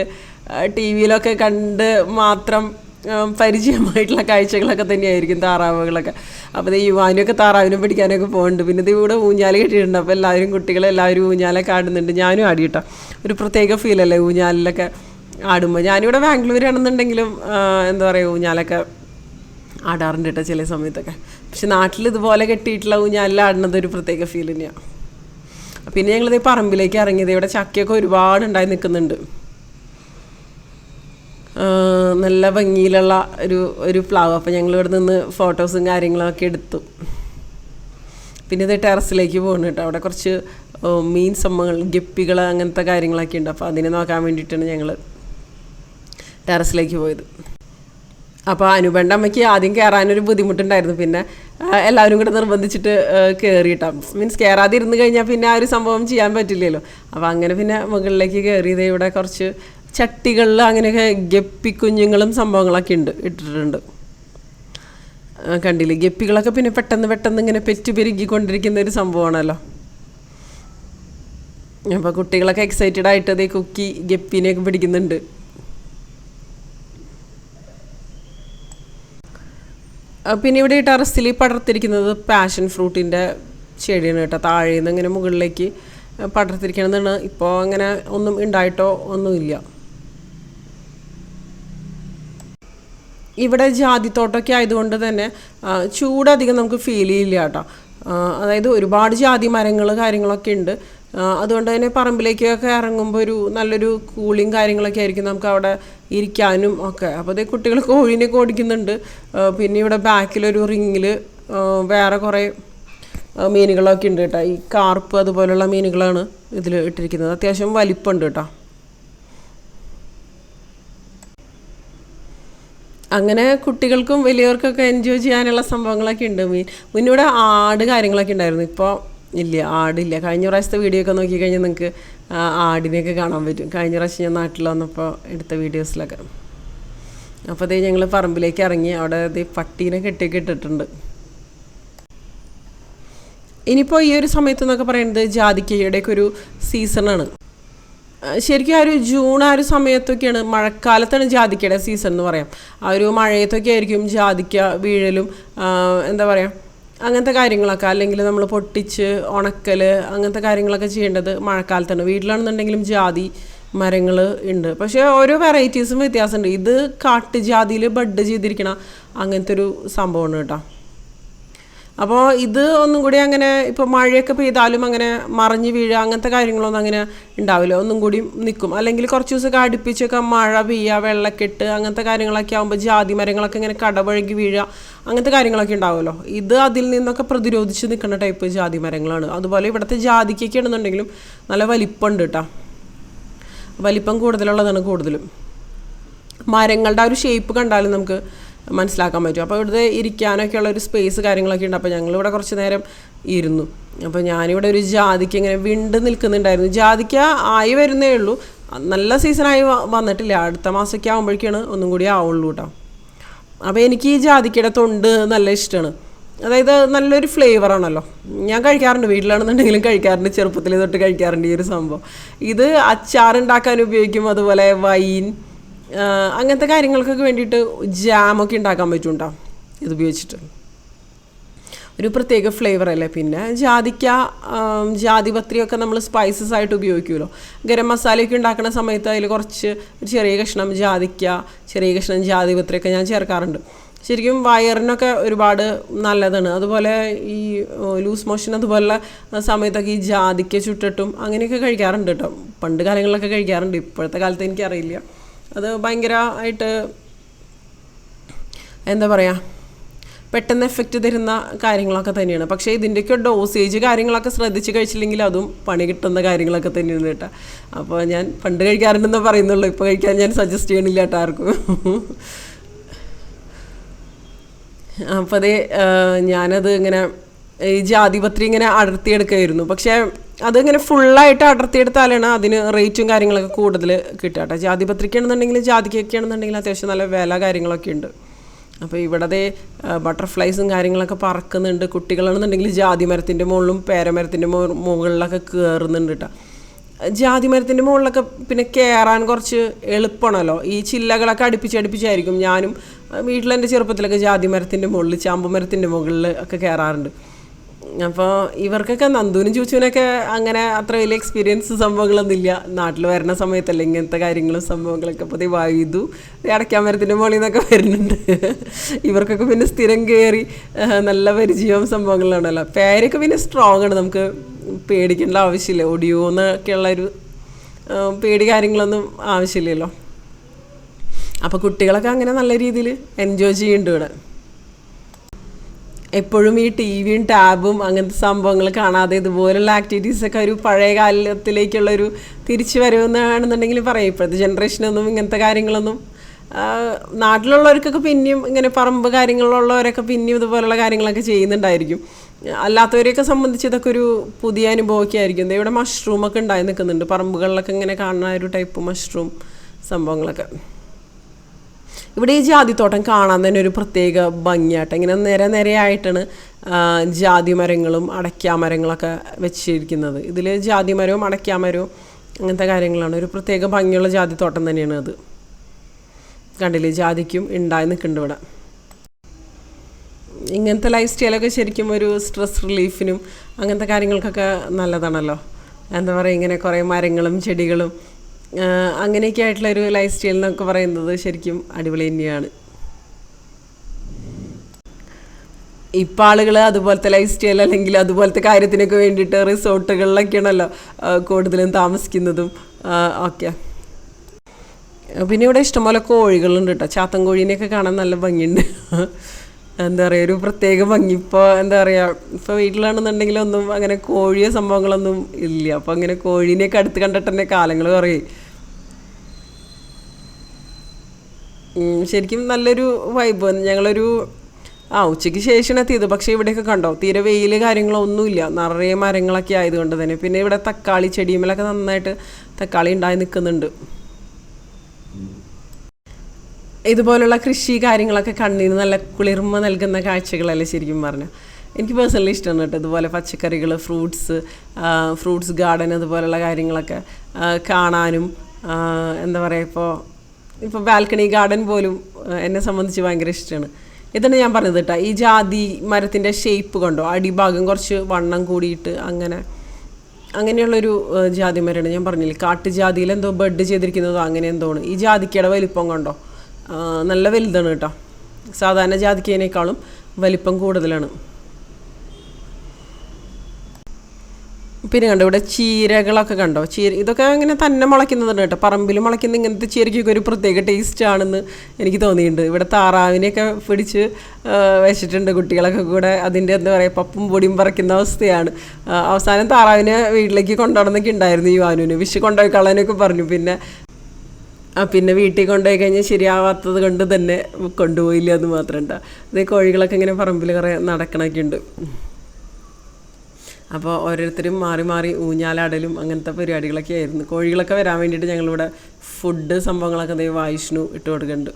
ടി വിയിലൊക്കെ കണ്ട് മാത്രം പരിചയമായിട്ടുള്ള കാഴ്ചകളൊക്കെ തന്നെയായിരിക്കും താറാവുകളൊക്കെ. അപ്പോൾ ഈ യുവാനൊക്കെ താറാവിനെ പിടിക്കാനൊക്കെ പോകുന്നുണ്ട് പിന്നെ ഇത് ഇവിടെ ഊഞ്ഞാൽ കെട്ടിയിട്ടുണ്ട്. അപ്പോൾ എല്ലാവരും കുട്ടികളെല്ലാവരും ഊഞ്ഞാലൊക്കെ ആടുന്നുണ്ട് ഞാനും ആടിയിട്ടോ. ഒരു പ്രത്യേക ഫീലല്ലേ ഊഞ്ഞാലിലൊക്കെ ആടുമ്പോൾ. ഞാനിവിടെ ബാംഗ്ലൂരാണെന്നുണ്ടെങ്കിലും എന്താ പറയുക ഊഞ്ഞാലൊക്കെ ആടാറുണ്ട് കേട്ടോ ചില സമയത്തൊക്കെ. പക്ഷെ നാട്ടിൽ ഇതുപോലെ കെട്ടിയിട്ടുള്ള ഊഞ്ഞാലിൽ ആടുന്നത് ഒരു പ്രത്യേക ഫീൽ തന്നെയാണ് പിന്നെ ഞങ്ങളിത് പറമ്പിലേക്ക് ഇറങ്ങിയത് ഇവിടെ ചക്കയൊക്കെ ഒരുപാട് ഉണ്ടായി നിൽക്കുന്നുണ്ട്. നല്ല ഭംഗിയിലുള്ള ഒരു ഒരു പ്ലാവ് അപ്പോൾ ഞങ്ങൾ ഇവിടെ നിന്ന് ഫോട്ടോസും കാര്യങ്ങളൊക്കെ എടുത്തു. പിന്നെ ഇത് ടെറസിലേക്ക് പോകുന്നു കേട്ടോ. അവിടെ കുറച്ച് മീൻ സംഭവങ്ങൾ ഗപ്പികൾ അങ്ങനത്തെ കാര്യങ്ങളൊക്കെ ഉണ്ട്. അപ്പോൾ അതിനെ നോക്കാൻ വേണ്ടിയിട്ടാണ് ഞങ്ങൾ ടെറസിലേക്ക് പോയത്. അപ്പോൾ അമ്മയ്ക്ക് ആദ്യം കയറാനൊരു ബുദ്ധിമുട്ടുണ്ടായിരുന്നു. പിന്നെ എല്ലാവരും കൂടെ നിർബന്ധിച്ചിട്ട് കയറിയിട്ടാ മീൻസ് കയറാതെ ഇരുന്ന് കഴിഞ്ഞാൽ പിന്നെ ആ ഒരു സംഭവം ചെയ്യാൻ പറ്റില്ലല്ലോ. അപ്പോൾ അങ്ങനെ പിന്നെ മുകളിലേക്ക് കയറിയത് ഇവിടെ കുറച്ച് ചട്ടികളിൽ അങ്ങനെയൊക്കെ ഗപ്പിക്കുഞ്ഞുങ്ങളും സംഭവങ്ങളൊക്കെ ഉണ്ട് ഇട്ടിട്ടുണ്ട്. കണ്ടില്ലേ? ഗപ്പികളൊക്കെ പിന്നെ പെട്ടെന്ന് പെട്ടെന്ന് ഇങ്ങനെ പെറ്റു പെരുകിക്കൊണ്ടിരിക്കുന്ന ഒരു സംഭവമാണല്ലോ. അപ്പോൾ കുട്ടികളൊക്കെ എക്സൈറ്റഡ് ആയിട്ട് അതേ കുക്കി ഗപ്പിനെയൊക്കെ പിടിക്കുന്നുണ്ട്. പിന്നെ ഇവിടെ ഈ ടെറസിൽ പടർത്തിരിക്കുന്നത് പാഷൻ ഫ്രൂട്ടിന്റെ ചെടിയാണ് കേട്ടോ. താഴെ നിന്ന് ഇങ്ങനെ മുകളിലേക്ക് പടർത്തിരിക്കണമെന്നാണ്. ഇപ്പോൾ അങ്ങനെ ഒന്നും ഉണ്ടായിട്ടോ ഒന്നുമില്ല. ഇവിടെ ജാതിത്തോട്ടമൊക്കെ ആയതുകൊണ്ട് തന്നെ ചൂടധികം നമുക്ക് ഫീൽ ചെയ്യില്ല കേട്ടോ. അതായത് ഒരുപാട് ജാതി മരങ്ങൾ കാര്യങ്ങളൊക്കെ ഉണ്ട്. അതുകൊണ്ട് തന്നെ പറമ്പിലേക്കൊക്കെ ഇറങ്ങുമ്പോൾ ഒരു നല്ലൊരു കൂളിങ് കാര്യങ്ങളൊക്കെ ആയിരിക്കും നമുക്ക് അവിടെ ഇരിക്കാനും ഒക്കെ. അപ്പോൾ അതേ കുട്ടികൾ കോഴീനെയൊക്കെ ഓടിക്കുന്നുണ്ട്. പിന്നെ ഇവിടെ ബാക്കിലൊരു റിങ്ങിൽ വേറെ കുറേ മീനുകളൊക്കെ ഉണ്ട് കേട്ടോ. ഈ കാർപ്പ് അതുപോലെയുള്ള മീനുകളാണ് ഇതിൽ ഇട്ടിരിക്കുന്നത്. അത്യാവശ്യം വലിപ്പമുണ്ട് കേട്ടോ. അങ്ങനെ കുട്ടികൾക്കും വലിയവർക്കൊക്കെ എൻജോയ് ചെയ്യാനുള്ള സംഭവങ്ങളൊക്കെ ഉണ്ട്. മീൻ മുന്നിവിടെ ആട് കാര്യങ്ങളൊക്കെ ഉണ്ടായിരുന്നു. ഇപ്പോൾ ഇല്ല ആടില്ല. കഴിഞ്ഞ പ്രാവശ്യത്തെ വീഡിയോ ഒക്കെ നോക്കിക്കഴിഞ്ഞാൽ നിങ്ങൾക്ക് ആടിനെയൊക്കെ കാണാൻ പറ്റും. കഴിഞ്ഞ പ്രാവശ്യം ഞാൻ നാട്ടിൽ വന്നപ്പോൾ എടുത്ത വീഡിയോസിലൊക്കെ അപ്പോൾ അതേ ഞങ്ങൾ പറമ്പിലേക്ക് ഇറങ്ങി. അവിടെ ദേ പട്ടീനെ കെട്ടിയൊക്കെ ഇട്ടിട്ടുണ്ട്. ഇനിയിപ്പോൾ ഈ ഒരു സമയത്ത് എന്നൊക്കെ പറയുന്നത് ജാതിക്കയുടെയൊക്കെ ഒരു സീസണാണ്. ശരിക്കും ആ ഒരു ജൂൺ ആ ഒരു സമയത്തൊക്കെയാണ് മഴക്കാലത്താണ് ജാതിക്കയുടെ സീസൺ എന്ന് പറയാം. ആ ഒരു മഴയത്തൊക്കെ ആയിരിക്കും ജാതിക്ക വീഴലും എന്താ പറയുക അങ്ങനത്തെ കാര്യങ്ങളൊക്കെ അല്ലെങ്കിൽ നമ്മൾ പൊട്ടിച്ച് ഉണക്കൽ അങ്ങനത്തെ കാര്യങ്ങളൊക്കെ ചെയ്യേണ്ടത് മഴക്കാലത്താണ്. വീട്ടിലാണെന്നുണ്ടെങ്കിലും ജാതി മരങ്ങൾ ഉണ്ട്. പക്ഷേ ഓരോ വെറൈറ്റീസും വ്യത്യാസമുണ്ട്. ഇത് കാട്ടുജാതിയിൽ ബഡ് ചെയ്തിരിക്കണ അങ്ങനത്തെ ഒരു സംഭവമാണ് കേട്ടോ. അപ്പോൾ ഇത് ഒന്നും കൂടി അങ്ങനെ ഇപ്പോൾ മഴയൊക്കെ പെയ്താലും അങ്ങനെ മറിഞ്ഞ് വീഴുക അങ്ങനത്തെ കാര്യങ്ങളൊന്നും അങ്ങനെ ഉണ്ടാവില്ല. ഒന്നും കൂടി നിൽക്കും അല്ലെങ്കിൽ കുറച്ച് ദിവസമൊക്കെ അടുപ്പിച്ചൊക്കെ മഴ പെയ്യുക വെള്ളക്കെട്ട് അങ്ങനത്തെ കാര്യങ്ങളൊക്കെ ആകുമ്പോൾ ജാതി മരങ്ങളൊക്കെ ഇങ്ങനെ കടപഴകി വീഴുക അങ്ങനത്തെ കാര്യങ്ങളൊക്കെ ഉണ്ടാവുമല്ലോ. ഇത് അതിൽ നിന്നൊക്കെ പ്രതിരോധിച്ച് നിൽക്കുന്ന ടൈപ്പ് ജാതി മരങ്ങളാണ്. അതുപോലെ ഇവിടുത്തെ ജാതിക്കൊക്കെ ആണെന്നുണ്ടെങ്കിലും നല്ല വലിപ്പമുണ്ട് കേട്ടോ വലിപ്പം കൂടുതലുള്ളതാണ് കൂടുതലും. മരങ്ങളുടെ ആ ഒരു ഷേപ്പ് കണ്ടാലും നമുക്ക് മനസ്സിലാക്കാൻ പറ്റും. അപ്പോൾ ഇവിടുത്തെ ഇരിക്കാനൊക്കെ ഉള്ള ഒരു സ്പേസ് കാര്യങ്ങളൊക്കെ ഉണ്ട്. അപ്പോൾ ഞങ്ങളിവിടെ കുറച്ച് നേരം ഇരുന്നു. അപ്പോൾ ഞാനിവിടെ ഒരു ജാതിക്ക് ഇങ്ങനെ വിണ്ട് നിൽക്കുന്നുണ്ടായിരുന്നു. ജാതിക്ക ആയി വരുന്നേ ഉള്ളൂ. നല്ല സീസണായി വന്നിട്ടില്ല. അടുത്ത മാസമൊക്കെ ആകുമ്പോഴേക്കാണ് ഒന്നും കൂടി ആവുള്ളൂ കേട്ടോ അപ്പോൾ എനിക്ക് ഈ ജാതിക്കയുടെ തൊണ്ട് നല്ല ഇഷ്ടമാണ്. അതായത് നല്ലൊരു ഫ്ലേവർ ആണല്ലോ. ഞാൻ കഴിക്കാറുണ്ട്. വീട്ടിലാണെന്നുണ്ടെങ്കിലും കഴിക്കാറുണ്ട്. ചെറുപ്പത്തിൽ തൊട്ട് കഴിക്കാറുണ്ട് ഈ ഒരു സംഭവം. ഇത് അച്ചാറുണ്ടാക്കാൻ ഉപയോഗിക്കും. അതുപോലെ വൈൻ അങ്ങനത്തെ കാര്യങ്ങൾക്കൊക്കെ വേണ്ടിയിട്ട് ജാമൊക്കെ ഉണ്ടാക്കാൻ പറ്റും ഇത് ഉപയോഗിച്ചിട്ട്. ഒരു പ്രത്യേക ഫ്ലേവർ അല്ലേ? പിന്നെ ജാതിക്ക ജാതിപത്രിയൊക്കെ നമ്മൾ സ്പൈസസ് ആയിട്ട് ഉപയോഗിക്കുമല്ലോ ഗരം മസാലയൊക്കെ ഉണ്ടാക്കുന്ന സമയത്ത് അതിൽ കുറച്ച് ഒരു ചെറിയ കഷ്ണം ജാതിക്ക ചെറിയ കഷ്ണം ജാതിപത്രിയൊക്കെ ഞാൻ ചേർക്കാറുണ്ട്. ശരിക്കും വയറിനൊക്കെ ഒരുപാട് നല്ലതാണ്. അതുപോലെ ഈ ലൂസ് മോഷൻ അതുപോലെ സമയത്തൊക്കെ ഈ ജാതിക്ക ചുട്ടിട്ടും അങ്ങനെയൊക്കെ കഴിക്കാറുണ്ട് കേട്ടോ. പണ്ട് കാലങ്ങളിലൊക്കെ കഴിക്കാറുണ്ട്. ഇപ്പോഴത്തെ കാലത്ത് എനിക്കറിയില്ല. അത് ഭയങ്കരമായിട്ട് എന്താ പറയുക പെട്ടെന്ന് എഫക്റ്റ് തരുന്ന കാര്യങ്ങളൊക്കെ തന്നെയാണ്. പക്ഷേ ഇതിന്റെയൊക്കെ ഡോസേജ് കാര്യങ്ങളൊക്കെ ശ്രദ്ധിച്ച് കഴിച്ചില്ലെങ്കിൽ അതും പണി കിട്ടുന്ന കാര്യങ്ങളൊക്കെ തന്നെയാണ് കേട്ടോ. അപ്പോൾ ഞാൻ പണ്ട് കഴിക്കാറുണ്ടെന്ന് പറയുന്നുള്ളൂ. ഇപ്പോൾ കഴിക്കാൻ ഞാൻ സജസ്റ്റ് ചെയ്യണില്ല കേട്ടോ ആർക്കും. അപ്പോൾ അതേ ഞാനത് ഇങ്ങനെ ഈ ജാതിപത്രി ഇങ്ങനെ അടർത്തിയെടുക്കുമായിരുന്നു പക്ഷേ അതിങ്ങനെ ഫുള്ളായിട്ട് അടർത്തിയെടുത്താലാണ് അതിന് റേറ്റും കാര്യങ്ങളൊക്കെ കൂടുതൽ കിട്ടുക കേട്ടോ. ജാതിപത്രിക്കാണെന്നുണ്ടെങ്കിൽ ജാതിക്കൊക്കെ ആണെന്നുണ്ടെങ്കിൽ അത്യാവശ്യം നല്ല വില കാര്യങ്ങളൊക്കെ ഉണ്ട്. അപ്പോൾ ഇവിടത്തെ ബട്ടർഫ്ലൈസും കാര്യങ്ങളൊക്കെ പറക്കുന്നുണ്ട്. കുട്ടികളാണെന്നുണ്ടെങ്കിൽ ജാതി മരത്തിന്റെ മുകളിലും പേരമരത്തിന്റെ മുകളിലൊക്കെ കയറുന്നുണ്ട് കേട്ടോ. ജാതി മരത്തിന്റെ മുകളിലൊക്കെ പിന്നെ കയറാൻ കുറച്ച് എളുപ്പമാണല്ലോ. ഈ ചില്ലകളൊക്കെ അടുപ്പിച്ച് അടുപ്പിച്ചായിരിക്കും ഞാനും വീട്ടിലെന്റെ ചെറുപ്പത്തിലൊക്കെ ജാതി മരത്തിന്റെ മുകളിൽ ചാമ്പ് മരത്തിന്റെ മുകളിൽ ഒക്കെ കയറാറുണ്ട് അപ്പോൾ ഇവർക്കൊക്കെ നന്ദുവിനും ചൂച്ചുവിനൊക്കെ അങ്ങനെ അത്ര വലിയ എക്സ്പീരിയൻസ് സംഭവങ്ങളൊന്നും ഇല്ല. നാട്ടിൽ വരുന്ന സമയത്തല്ല ഇങ്ങനത്തെ കാര്യങ്ങളും സംഭവങ്ങളൊക്കെ വൈദു ദേ അടയ്ക്കാൻ മരത്തിന്റെ മുകളിൽ നിന്നൊക്കെ വരുന്നുണ്ട്. ഇവർക്കൊക്കെ പിന്നെ സ്ഥിരം കയറി നല്ല പരിചയവും സംഭവങ്ങളാണല്ലോ പേരൊക്കെ പിന്നെ സ്ട്രോങ് ആണ്. നമുക്ക് പേടിക്കേണ്ട ആവശ്യമില്ല. ഒടിയോ എന്നൊക്കെയുള്ള ഒരു പേടി കാര്യങ്ങളൊന്നും ആവശ്യമില്ലല്ലോ. അപ്പോൾ കുട്ടികളൊക്കെ അങ്ങനെ നല്ല രീതിയിൽ എൻജോയ് ചെയ്യുന്നുണ്ട് ഇവിടെ. എപ്പോഴും ഈ ടി വിയും ടാബും അങ്ങനത്തെ സംഭവങ്ങൾ കാണാതെ ഇതുപോലുള്ള ആക്ടിവിറ്റീസ് ഒക്കെ ഒരു പഴയ കാലത്തിലേക്കുള്ള ഒരു തിരിച്ചു വരവെന്നാണെന്നുണ്ടെങ്കിൽ പറയും. ഇപ്പോഴത്തെ ജനറേഷനൊന്നും ഇങ്ങനത്തെ കാര്യങ്ങളൊന്നും നാട്ടിലുള്ളവർക്കൊക്കെ പിന്നെയും ഇങ്ങനെ പറമ്പ് കാര്യങ്ങളുള്ളവരൊക്കെ പിന്നെയും ഇതുപോലുള്ള കാര്യങ്ങളൊക്കെ ചെയ്യുന്നുണ്ടായിരിക്കും. അല്ലാത്തവരെയൊക്കെ സംബന്ധിച്ച് ഇതൊക്കെ ഒരു പുതിയ അനുഭവമൊക്കെ ആയിരിക്കും. ഇവിടെ മഷ്റൂമൊക്കെ ഉണ്ടായി നിൽക്കുന്നുണ്ട്. പറമ്പുകളിലൊക്കെ ഇങ്ങനെ കാണുന്ന ഒരു ടൈപ്പ് മഷ്റൂം സംഭവങ്ങളൊക്കെ. ഇവിടെ ഈ ജാതിത്തോട്ടം കാണാൻ തന്നെ ഒരു പ്രത്യേക ഭംഗിയായിട്ട് ഇങ്ങനെ നിര നിരയായിട്ടാണ് ജാതി മരങ്ങളും അടയ്ക്കാ മരങ്ങളൊക്കെ വെച്ചിരിക്കുന്നത്. ഇതിൽ ജാതി മരവും അടയ്ക്കാ മരവും അങ്ങനത്തെ കാര്യങ്ങളാണ്. ഒരു പ്രത്യേക ഭംഗിയുള്ള ജാതിത്തോട്ടം തന്നെയാണ് അത്. കണ്ടില്ലേ? ജാതിക്കും ഉണ്ടായി നിൽക്കുന്നുണ്ട് ഇവിടെ. ഇങ്ങനത്തെ ലൈഫ് സ്റ്റൈലൊക്കെ ശരിക്കും ഒരു സ്ട്രെസ് റിലീഫിനും അങ്ങനത്തെ കാര്യങ്ങൾക്കൊക്കെ നല്ലതാണല്ലോ. എന്താ പറയുക ഇങ്ങനെ കുറേ മരങ്ങളും ചെടികളും അങ്ങനെയൊക്കെ ആയിട്ടുള്ള ഒരു ലൈഫ് സ്റ്റൈൽ എന്നൊക്കെ പറയുന്നത് ശരിക്കും അടിപൊളി തന്നെയാണ്. ഇപ്പം ആളുകൾ അതുപോലത്തെ ലൈഫ് സ്റ്റൈൽ അല്ലെങ്കിൽ അതുപോലത്തെ കാര്യത്തിനൊക്കെ വേണ്ടിയിട്ട് റിസോർട്ടുകളിലൊക്കെയാണല്ലോ കൂടുതലും താമസിക്കുന്നതും ഓക്കെ പിന്നെ ഇവിടെ ഇഷ്ടംപോലെ കോഴികളുണ്ട് കേട്ടോ ചാത്തൻ കോഴീനെയൊക്കെ കാണാൻ നല്ല ഭംഗിയുണ്ട്. എന്താ പറയുക ഒരു പ്രത്യേക ഭംഗി. ഇപ്പോൾ എന്താ പറയുക ഇപ്പോൾ വീട്ടിലാണെന്നുണ്ടെങ്കിൽ ഒന്നും അങ്ങനെ കോഴിയോ സംഭവങ്ങളൊന്നും ഇല്ല. അപ്പോൾ അങ്ങനെ കോഴീനെയൊക്കെ അടുത്ത് കണ്ടിട്ട് തന്നെ കാലങ്ങൾ കുറയും. ശരിക്കും നല്ലൊരു വൈബ് ഞങ്ങളൊരു ആ ഉച്ചയ്ക്ക് ശേഷമാണ് എത്തിയത്. പക്ഷേ ഇവിടെയൊക്കെ കണ്ടോ തീരെ വെയിൽ കാര്യങ്ങളൊന്നുമില്ല. നിറയെ മരങ്ങളൊക്കെ ആയതുകൊണ്ട് തന്നെ. പിന്നെ ഇവിടെ തക്കാളി ചെടിയുമലൊക്കെ നന്നായിട്ട് തക്കാളി ഉണ്ടായി നിൽക്കുന്നുണ്ട്. ഇതുപോലുള്ള കൃഷി കാര്യങ്ങളൊക്കെ കണ്ണിന് നല്ല കുളിർമ നൽകുന്ന കാഴ്ചകളല്ലേ ശരിക്കും പറഞ്ഞാൽ എനിക്ക് പേഴ്സണലി ഇഷ്ടമാണ് കേട്ടോ ഇതുപോലെ പച്ചക്കറികൾ ഫ്രൂട്ട്സ് ഫ്രൂട്ട്സ് ഗാർഡൻ അതുപോലുള്ള കാര്യങ്ങളൊക്കെ കാണാനും എന്താ പറയുക ഇപ്പോൾ ഇപ്പോൾ ബാൽക്കണി ഗാർഡൻ പോലും എന്നെ സംബന്ധിച്ച് ഭയങ്കര ഇഷ്ടമാണ് ഇതാണ് ഞാൻ പറഞ്ഞത് കേട്ടോ. ഈ ജാതി മരത്തിന്റെ ഷേപ്പ് കണ്ടോ? അടിഭാഗം കുറച്ച് വണ്ണം കൂടിയിട്ട് അങ്ങനെ. അങ്ങനെയുള്ളൊരു ജാതി മരമാണ്. ഞാൻ പറഞ്ഞില്ലേ കാട്ടുജാതിയിൽ എന്തോ ബെഡ് ചെയ്തിരിക്കുന്നതോ അങ്ങനെ എന്തോ ആണ് ഈ ജാതിക്കയുടെ വലിപ്പം കണ്ടോ? നല്ല വലുതാണ് കേട്ടോ. സാധാരണ ജാതിക്കതിനേക്കാളും വലിപ്പം കൂടുതലാണ്. പിന്നെ കണ്ടോ ഇവിടെ ചീരകളൊക്കെ കണ്ടോ? ചീര ഇതൊക്കെ അങ്ങനെ തന്നെ മുളയ്ക്കുന്നതാണ് കേട്ടോ. പറമ്പിൽ മുളയ്ക്കുന്ന ഇങ്ങനത്തെ ചീരയ്ക്കൊക്കെ ഒരു പ്രത്യേക ടേസ്റ്റ് ആണെന്ന് എനിക്ക് തോന്നിയിട്ടുണ്ട്. ഇവിടെ താറാവിനെയൊക്കെ പിടിച്ച് വെച്ചിട്ടുണ്ട് കുട്ടികളൊക്കെ കൂടെ. അതിന്റെ എന്താ പറയുക പപ്പും പൊടിയും പറിക്കുന്ന അവസ്ഥയാണ്. അവസാനം താറാവിനെ വീട്ടിലേക്ക് കൊണ്ടുപോകണമെന്നൊക്കെ ഉണ്ടായിരുന്നു ഈ വാനുവിന് വിഷ് കൊണ്ടുപോയി കളയാനൊക്കെ പറഞ്ഞു. പിന്നെ പിന്നെ വീട്ടിൽ കൊണ്ടുപോയി കഴിഞ്ഞാൽ ശരിയാവാത്തത് കൊണ്ട് തന്നെ കൊണ്ടുപോയില്ല എന്ന് മാത്രം ഉണ്ടാ. അതേ കോഴികളൊക്കെ ഇങ്ങനെ പറമ്പിൽ കുറേ നടക്കണമൊക്കെ ഉണ്ട്. അപ്പോൾ ഓരോരുത്തരും മാറി മാറി ഊഞ്ഞാലാടലും അങ്ങനത്തെ പരിപാടികളൊക്കെ ആയിരുന്നു. കോഴികളൊക്കെ വരാൻ വേണ്ടിയിട്ട് ഞങ്ങളിവിടെ ഫുഡ് സംഭവങ്ങളൊക്കെ ദൈവം വായിഷ്ണു ഇട്ട് കൊടുക്കുന്നുണ്ട്.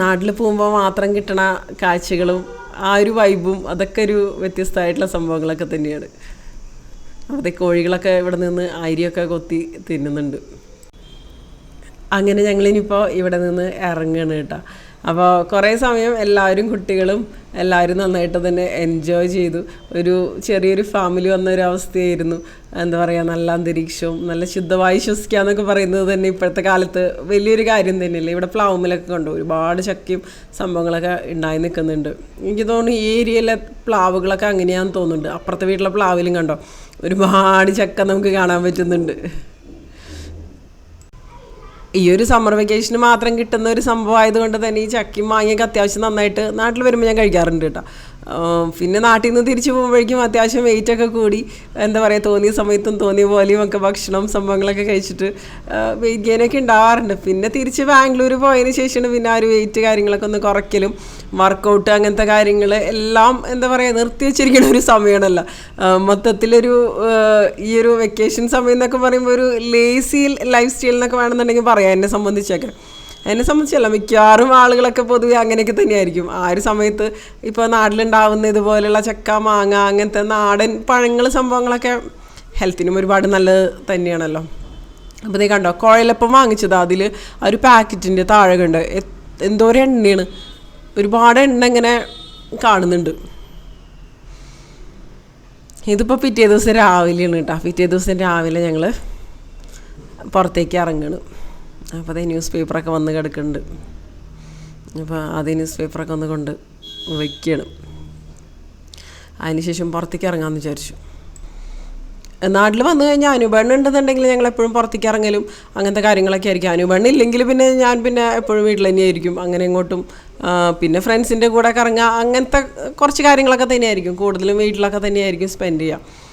നാട്ടിൽ പോകുമ്പോൾ മാത്രം കിട്ടണ കാഴ്ചകളും ആ ഒരു വൈബും അതൊക്കെ ഒരു വ്യത്യസ്തമായിട്ടുള്ള സംഭവങ്ങളൊക്കെ തന്നെയാണ്. അവിടെ കോഴികളൊക്കെ ഇവിടെ നിന്ന് അരിയൊക്കെ കൊത്തി തിന്നുന്നുണ്ട്. അങ്ങനെ ഞങ്ങളിനിപ്പോൾ ഇവിടെ നിന്ന് ഇറങ്ങുകയാണ് കേട്ടോ. അപ്പോൾ കുറേ സമയം എല്ലാവരും കുട്ടികളും എല്ലാവരും നന്നായിട്ട് തന്നെ എൻജോയ് ചെയ്തു. ഒരു ചെറിയൊരു ഫാമിലി വന്ന ഒരു അവസ്ഥയായിരുന്നു എന്താ പറയുക നല്ല അന്തരീക്ഷവും നല്ല ശുദ്ധമായി ശ്വസിക്കുക എന്നൊക്കെ പറയുന്നത് തന്നെ ഇപ്പോഴത്തെ കാലത്ത് വലിയൊരു കാര്യം തന്നെയല്ലേ? ഇവിടെ പ്ലാവുമ്മലൊക്കെ കണ്ടു. ഒരുപാട് ശക്തിയും സംഭവങ്ങളൊക്കെ ഉണ്ടായി നിൽക്കുന്നുണ്ട്. എനിക്ക് തോന്നുന്നു ഈ ഏരിയയിലെ പ്ലാവുകളൊക്കെ അങ്ങനെയാണെന്ന് തോന്നുന്നുണ്ട്. അപ്പുറത്തെ വീട്ടിലെ പ്ലാവിലും കണ്ടോ? ഒരുപാട് ചക്ക നമുക്ക് കാണാൻ പറ്റുന്നുണ്ട്. ഈ ഒരു സമ്മർ വെക്കേഷന് മാത്രം കിട്ടുന്ന ഒരു സംഭവം ആയതുകൊണ്ട് തന്നെ ഈ ചക്കിയും മാങ്ങയൊക്കെ അത്യാവശ്യം നന്നായിട്ട് നാട്ടിൽ വരുമ്പോൾ ഞാൻ കഴിക്കാറുണ്ട് കേട്ടോ. പിന്നെ നാട്ടിൽ നിന്ന് തിരിച്ചു പോകുമ്പോഴേക്കും അത്യാവശ്യം വെയിറ്റ് ഒക്കെ കൂടി എന്താ പറയുക തോന്നിയ സമയത്തും തോന്നിയ പോലെയും ഒക്കെ ഭക്ഷണം സംഭവങ്ങളൊക്കെ കഴിച്ചിട്ട് വെയിറ്റ് ഗെയിനൊക്കെ ഉണ്ടാവാറുണ്ട്. പിന്നെ തിരിച്ച് ബാംഗ്ലൂർ പോയതിന് ശേഷമാണ് പിന്നെ ആ ഒരു വെയിറ്റ് കാര്യങ്ങളൊക്കെ ഒന്ന് കുറയ്ക്കലും. വർക്കൗട്ട് അങ്ങനത്തെ കാര്യങ്ങൾ എല്ലാം എന്താ പറയുക നിർത്തി വെച്ചിരിക്കുന്ന ഒരു സമയമാണല്ലോ. മൊത്തത്തിലൊരു ഈ ഒരു വെക്കേഷൻ സമയം എന്നൊക്കെ പറയുമ്പോൾ ഒരു ലേസി ലൈഫ് സ്റ്റൈൽ എന്നൊക്കെ വേണമെന്നുണ്ടെങ്കിൽ പറയാം എന്നെ സംബന്ധിച്ചൊക്കെ. എന്നെ സംബന്ധിച്ചല്ല മിക്കവാറും ആളുകളൊക്കെ പൊതുവെ അങ്ങനെയൊക്കെ തന്നെയായിരിക്കും. ആ ഒരു സമയത്ത് ഇപ്പോൾ നാട്ടിലുണ്ടാവുന്ന ഇതുപോലെയുള്ള ചക്ക മാങ്ങ അങ്ങനത്തെ നാടൻ പഴങ്ങൾ സംഭവങ്ങളൊക്കെ ഹെൽത്തിനും ഒരുപാട് നല്ലത് തന്നെയാണല്ലോ. അപ്പോൾ നീ കണ്ടോ കുഴലപ്പം വാങ്ങിച്ചത്. അതിൽ ആ ഒരു പാക്കറ്റിന്റെ താഴെ കണ്ട് എന്തോരം എണ്ണയാണ്. ഒരുപാട് എണ്ണ ഇങ്ങനെ കാണുന്നുണ്ട്. ഇതിപ്പോൾ പിറ്റേ ദിവസം രാവിലെയാണ് കേട്ടോ. പിറ്റേ ദിവസം രാവിലെ ഞങ്ങൾ പുറത്തേക്ക് ഇറങ്ങണം. അപ്പോൾ അതേ ന്യൂസ് പേപ്പറൊക്കെ വന്ന് കിടക്കുന്നുണ്ട്. അപ്പോൾ അതേ ന്യൂസ് പേപ്പറൊക്കെ ഒന്ന് കൊണ്ട് വയ്ക്കണം അതിനുശേഷം പുറത്തേക്ക് ഇറങ്ങാമെന്ന് വിചാരിച്ചു. നാട്ടിൽ വന്നു കഴിഞ്ഞാൽ അനുബണ്ണ് ഉണ്ടെന്നുണ്ടെങ്കിൽ ഞങ്ങൾ എപ്പോഴും പുറത്തേക്ക് ഇറങ്ങലും അങ്ങനത്തെ കാര്യങ്ങളൊക്കെ ആയിരിക്കും. അനുബണ്ണ് ഇല്ലെങ്കിൽ പിന്നെ ഞാൻ പിന്നെ എപ്പോഴും വീട്ടിൽ തന്നെയായിരിക്കും അങ്ങനെ ഇങ്ങോട്ടും പിന്നെ ഫ്രണ്ട്സിന്റെ കൂടെ കറങ്ങുക അങ്ങനത്തെ കുറച്ച് കാര്യങ്ങളൊക്കെ തന്നെയായിരിക്കും. കൂടുതലും വീട്ടിലൊക്കെ തന്നെയായിരിക്കും സ്പെൻഡ് ചെയ്യുക.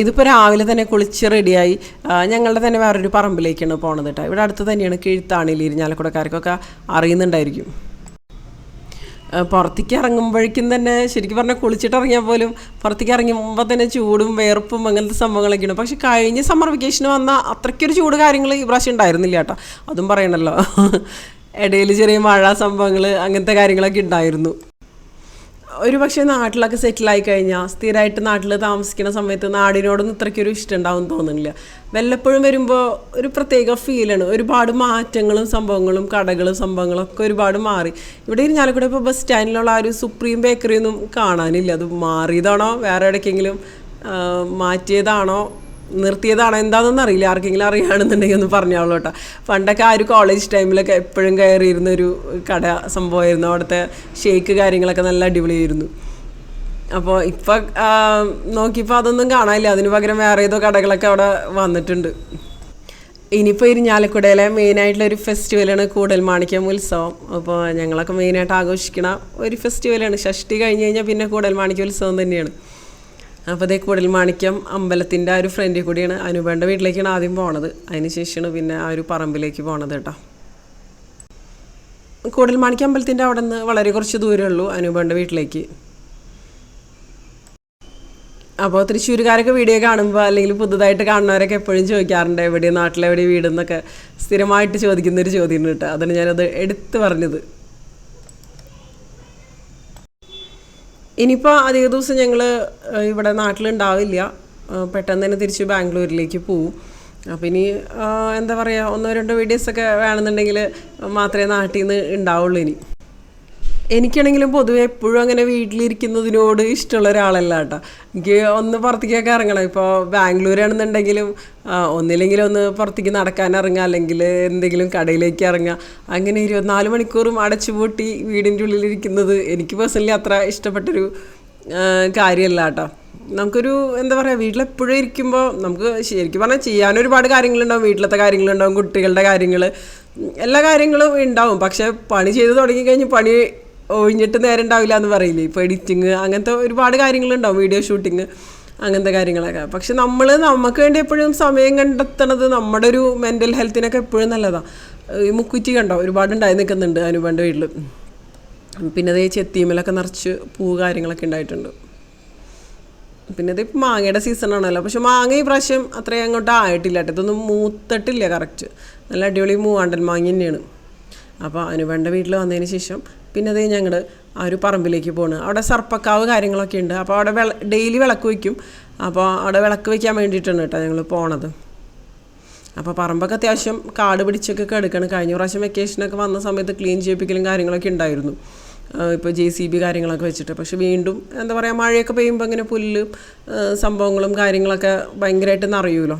ഇതിപ്പോൾ രാവിലെ തന്നെ കുളിച്ച് റെഡിയായി. ഞങ്ങളുടെ തന്നെ വേറൊരു പറമ്പിലേക്കാണ് പോണത് കേട്ടോ. ഇവിടെ അടുത്ത് തന്നെയാണ് കീഴ്ത്താണിയിൽ ഇരിഞ്ഞാലക്കുടക്കാർക്കൊക്കെ അറിയുന്നുണ്ടായിരിക്കും. പുറത്തേക്ക് ഇറങ്ങുമ്പോഴേക്കും തന്നെ ശരിക്കും പറഞ്ഞാൽ കുളിച്ചിട്ട് ഇറങ്ങിയാൽ പോലും പുറത്തേക്ക് ഇറങ്ങുമ്പോൾ തന്നെ ചൂടും വേർപ്പും അങ്ങനത്തെ സംഭവങ്ങളൊക്കെയാണ് പക്ഷെ കഴിഞ്ഞ സമ്മർ വെക്കേഷൻ വന്ന അത്രയ്ക്കൊരു ചൂട് കാര്യങ്ങൾ ഈ പ്രാവശ്യം ഉണ്ടായിരുന്നില്ല കേട്ടോ. അതും പറയണല്ലോ. ഇടയിൽ ചെറിയ മഴ സംഭവങ്ങൾ അങ്ങനത്തെ കാര്യങ്ങളൊക്കെ ഉണ്ടായിരുന്നു. ഒരു പക്ഷേ നാട്ടിലൊക്കെ സെറ്റിലായി കഴിഞ്ഞാൽ സ്ഥിരമായിട്ട് നാട്ടിൽ താമസിക്കുന്ന സമയത്ത് നാടിനോടൊന്നും ഇത്രയ്ക്കൊരു ഇഷ്ടം ഉണ്ടാവും തോന്നുന്നില്ല. വല്ലപ്പോഴും വരുമ്പോൾ ഒരു പ്രത്യേക ഫീലാണ് ഒരുപാട് മാറ്റങ്ങളും സംഭവങ്ങളും കടകളും സംഭവങ്ങളും ഒക്കെ ഒരുപാട് മാറി. ഇവിടെ ഇരിഞ്ഞാലക്കൂടെ ഇപ്പോൾ ബസ് സ്റ്റാൻഡിലുള്ള ആ ഒരു സുപ്രീം ബേക്കറി ഒന്നും കാണാനില്ല. അത് മാറിയതാണോ? വേറെ എവിടേക്കെങ്കിലും മാറ്റിയതാണോ? നിർത്തിയതാണോ എന്താണെന്ന് അറിയില്ല. ആർക്കെങ്കിലും അറിയുകയാണെന്നുണ്ടെങ്കിൽ ഒന്ന് പറഞ്ഞോളൂ കേട്ടോ. പണ്ടൊക്കെ ആ ഒരു കോളേജ് ടൈമിലൊക്കെ എപ്പോഴും കയറിയിരുന്ന ഒരു കട സംഭവമായിരുന്നു. അവിടുത്തെ ഷേക്ക് കാര്യങ്ങളൊക്കെ നല്ല അടിപൊളിയായിരുന്നു. അപ്പോൾ ഇപ്പം നോക്കിയപ്പോൾ അതൊന്നും കാണാനില്ല. അതിന് പകരം വേറെ ഏതോ കടകളൊക്കെ അവിടെ വന്നിട്ടുണ്ട്. ഇനിയിപ്പോൾ ഇരിഞ്ഞാലക്കുടയിലെ മെയിനായിട്ടുള്ള ഒരു ഫെസ്റ്റിവലാണ് കൂടൽ മാണിക്യം ഉത്സവം. അപ്പോൾ ഞങ്ങളൊക്കെ മെയിനായിട്ട് ആഘോഷിക്കുന്ന ഒരു ഫെസ്റ്റിവലാണ് ഷഷ്ടി കഴിഞ്ഞ് കഴിഞ്ഞാൽ പിന്നെ കൂടൽ മാണിക്യ ഉത്സവം തന്നെയാണ്. അപ്പോൾ അതേ കൂടൽ മാണിക്യം അമ്പലത്തിന്റെ ആ ഒരു ഫ്രണ്ടിൽ കൂടിയാണ്. അനുപേണ്ട വീട്ടിലേക്കാണ് ആദ്യം പോണത്. അതിന് ശേഷമാണ് പിന്നെ ആ ഒരു പറമ്പിലേക്ക് പോണത് കേട്ടോ. കൂടുതൽ മാണിക്യം അമ്പലത്തിന്റെ അവിടെ നിന്ന് വളരെ കുറച്ച് ദൂരമേ ഉള്ളൂ അനുപേണ്ട വീട്ടിലേക്ക്. അപ്പോൾ തൃശ്ശൂരുകാരൊക്കെ വീഡിയോ കാണുമ്പോൾ അല്ലെങ്കിൽ പുതുതായിട്ട് കാണുന്നവരൊക്കെ എപ്പോഴും ചോദിക്കാറുണ്ട് എവിടെ നാട്ടിലെവിടെ വീടെന്നൊക്കെ സ്ഥിരമായിട്ട് ചോദിക്കുന്നൊരു ചോദ്യം കേട്ടോ. അതാണ് ഞാനത് എടുത്തു പറഞ്ഞത്. ഇനിയിപ്പോൾ അധിക ദിവസം ഞങ്ങൾ ഇവിടെ നാട്ടിലുണ്ടാവില്ല. പെട്ടെന്ന് തന്നെ തിരിച്ച് ബാംഗ്ലൂരിലേക്ക് പോവും. അപ്പം ഇനി എന്താ പറയുക ഒന്നോ രണ്ടോ വീഡിയോസൊക്കെ വേണമെന്നുണ്ടെങ്കിൽ മാത്രമേ നാട്ടിൽ നിന്ന് ഉണ്ടാവുള്ളൂ ഇനി. എനിക്കാണെങ്കിലും പൊതുവെ എപ്പോഴും അങ്ങനെ വീട്ടിലിരിക്കുന്നതിനോട് ഇഷ്ടമുള്ള ഒരാളല്ല കേട്ടോ. എനിക്ക് ഒന്ന് പുറത്തേക്കൊക്കെ ഇറങ്ങണം. ഇപ്പോൾ ബാംഗ്ലൂരാണെന്നുണ്ടെങ്കിലും ഒന്നില്ലെങ്കിൽ ഒന്ന് പുറത്തേക്ക് നടക്കാൻ ഇറങ്ങുക അല്ലെങ്കിൽ എന്തെങ്കിലും കടയിലേക്ക് ഇറങ്ങുക. അങ്ങനെ ഇരുപത്തിനാല് മണിക്കൂറും അടച്ചുപൂട്ടി വീടിന്റെ ഉള്ളിലിരിക്കുന്നത് എനിക്ക് പേഴ്സണലി അത്ര ഇഷ്ടപ്പെട്ടൊരു കാര്യമല്ല കേട്ടോ. നമുക്കൊരു എന്താ പറയുക വീട്ടിലെപ്പോഴും ഇരിക്കുമ്പോൾ നമുക്ക് ശരിക്കും പറഞ്ഞാൽ ചെയ്യാൻ ഒരുപാട് കാര്യങ്ങളുണ്ടാവും. വീട്ടിലത്തെ കാര്യങ്ങളുണ്ടാവും കുട്ടികളുടെ കാര്യങ്ങൾ എല്ലാ കാര്യങ്ങളും ഉണ്ടാവും. പക്ഷേ പണി ചെയ്ത് തുടങ്ങിക്കഴിഞ്ഞ് പണി ഒഴിഞ്ഞിട്ട് നേരം ഉണ്ടാവില്ല എന്ന് പറയില്ലേ? ഇപ്പോൾ എഡിറ്റിങ് അങ്ങനത്തെ ഒരുപാട് കാര്യങ്ങളുണ്ടാവും വീഡിയോ ഷൂട്ടിങ് അങ്ങനത്തെ കാര്യങ്ങളൊക്കെ. പക്ഷെ നമ്മൾ നമുക്ക് വേണ്ടി എപ്പോഴും സമയം കണ്ടെത്തണത് നമ്മുടെ ഒരു മെന്റൽ ഹെൽത്തിനൊക്കെ എപ്പോഴും നല്ലതാണ് ഈ മുക്കുറ്റി കണ്ടോ? ഒരുപാട് ഉണ്ടായി നിൽക്കുന്നുണ്ട് അനുപന്റെ വീട്ടിൽ പിന്നെ അതേ ചെത്തിമലൊക്കെ നിറച്ച് പൂ കാര്യങ്ങളൊക്കെ ഉണ്ടായിട്ടുണ്ട്. പിന്നെ ഇതിപ്പോൾ മാങ്ങയുടെ സീസണാണല്ലോ പക്ഷെ മാങ്ങ ഈ പ്രാവശ്യം അത്രയും അങ്ങോട്ട് ആയിട്ടില്ല കേട്ടോ. ഇതൊന്നും മൂത്തിട്ടില്ല കറക്റ്റ് നല്ല അടിപൊളി മൂവാണ്ടൻ മാങ്ങ തന്നെയാണ്. അപ്പോൾ അനുപേണ്ട വീട്ടിൽ വന്നതിന് ശേഷം പിന്നെ അതേ ഞങ്ങൾ ആ ഒരു പറമ്പിലേക്ക് പോണ്. അവിടെ സർപ്പക്കാവ് കാര്യങ്ങളൊക്കെ ഉണ്ട്. അപ്പോൾ അവിടെ വിള ഡെയിലി വിളക്ക് വയ്ക്കും അപ്പോൾ അവിടെ വിളക്ക് വയ്ക്കാൻ വേണ്ടിയിട്ടാണ് കേട്ടോ ഞങ്ങൾ പോണത്. അപ്പോൾ പറമ്പൊക്കെ അത്യാവശ്യം കാട് പിടിച്ചൊക്കെ കിടക്കണം. കഴിഞ്ഞ പ്രാവശ്യം വെക്കേഷനൊക്കെ വന്ന സമയത്ത് ക്ലീൻ ചെയ്യിപ്പിക്കലും കാര്യങ്ങളൊക്കെ ഉണ്ടായിരുന്നു. ഇപ്പോൾ ജെ സി ബി കാര്യങ്ങളൊക്കെ വെച്ചിട്ട്. പക്ഷെ വീണ്ടും എന്താ പറയുക മഴയൊക്കെ പെയ്യുമ്പോൾ ഇങ്ങനെ പുല്ല് സംഭവങ്ങളും കാര്യങ്ങളൊക്കെ ഭയങ്കരമായിട്ട് നിറയുമല്ലോ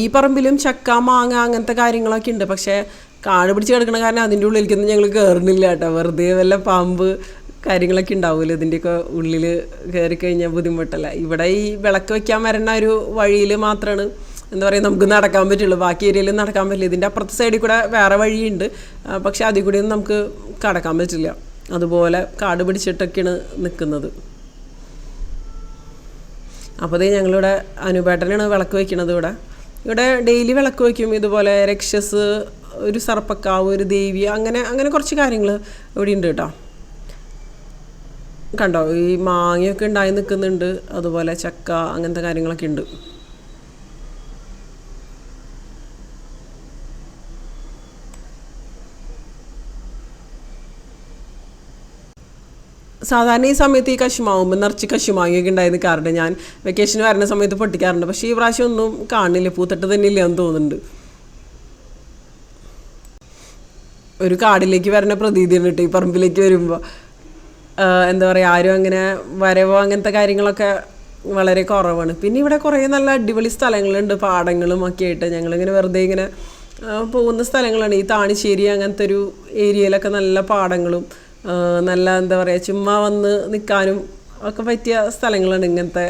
ഈ പറമ്പിലും ചക്ക മാങ്ങ അങ്ങനത്തെ കാര്യങ്ങളൊക്കെ ഉണ്ട്. പക്ഷേ കാട് പിടിച്ച് കിടക്കണ കാരണം അതിന്റെ ഉള്ളിലേക്കൊന്നും ഞങ്ങൾ കയറുന്നില്ല കേട്ടോ. വെറുതെ വല്ല പാമ്പ് കാര്യങ്ങളൊക്കെ ഉണ്ടാവുമല്ലോ ഇതിന്റെയൊക്കെ ഉള്ളിൽ കയറി കഴിഞ്ഞാൽ ബുദ്ധിമുട്ടല്ല. ഇവിടെ ഈ വിളക്ക് വെക്കാൻ വരുന്ന ഒരു വഴിയിൽ മാത്രമാണ് എന്താ പറയുക നമുക്ക് നടക്കാൻ പറ്റുള്ളൂ. ബാക്കി ഏരിയയിൽ നടക്കാൻ പറ്റില്ല. ഇതിന്റെ അപ്പുറത്തെ സൈഡിൽ കൂടെ വേറെ വഴിയുണ്ട്. പക്ഷേ അതിൽ കൂടിയൊന്നും നമുക്ക് കടക്കാൻ പറ്റില്ല. അതുപോലെ കാട് പിടിച്ചിട്ടൊക്കെയാണ് നിൽക്കുന്നത്. അപ്പോൾ അതേ ഞങ്ങളിവിടെ അനുപേട്ടനാണ് വിളക്ക് വയ്ക്കുന്നത് ഇവിടെ. ഇവിടെ ഡെയിലി വിളക്ക് വയ്ക്കും. ഇതുപോലെ രക്ഷസ് ഒരു സർപ്പക്കാവ് ഒരു ദേവി അങ്ങനെ അങ്ങനെ കുറച്ച് കാര്യങ്ങൾ ഇവിടെ ഉണ്ട് കേട്ടോ. കണ്ടോ ഈ മാങ്ങയൊക്കെ ഉണ്ടായി നിൽക്കുന്നുണ്ട് അതുപോലെ ചക്ക അങ്ങനത്തെ കാര്യങ്ങളൊക്കെ ഉണ്ട്. സാധാരണ ഈ സമയത്ത് ഈ കശുമാവുമ്പോൾ നിറച്ച് കശുമാങ്ങയൊക്കെ ഉണ്ടായി നിൽക്കാറുണ്ട്. ഞാൻ വെക്കേഷന് വരുന്ന സമയത്ത് പൊട്ടിക്കാറുണ്ട്. പക്ഷേ ഈ പ്രാവശ്യം ഒന്നും കാണില്ല പൂത്തട്ട് തന്നെ ഇല്ല എന്ന് തോന്നുന്നുണ്ട്. ഒരു കാടിലേക്ക് വരുന്ന പ്രതീതിയാണ് കേട്ടോ ഈ പറമ്പിലേക്ക് വരുമ്പോൾ എന്താ പറയുക ആരും അങ്ങനെ വരവോ അങ്ങനത്തെ കാര്യങ്ങളൊക്കെ വളരെ കുറവാണ്. പിന്നെ ഇവിടെ കുറേ നല്ല അടിപൊളി സ്ഥലങ്ങളുണ്ട് പാടങ്ങളും ഒക്കെ ആയിട്ട്. ഞങ്ങളിങ്ങനെ വെറുതെ ഇങ്ങനെ പോകുന്ന സ്ഥലങ്ങളാണ്. ഈ താണിശ്ശേരി അങ്ങനത്തെ ഒരു ഏരിയയിലൊക്കെ നല്ല പാടങ്ങളും നല്ല എന്താ പറയുക ചുമ്മാ വന്ന് നിൽക്കാനും ഒക്കെ പറ്റിയ സ്ഥലങ്ങളാണ് ഇങ്ങനത്തെ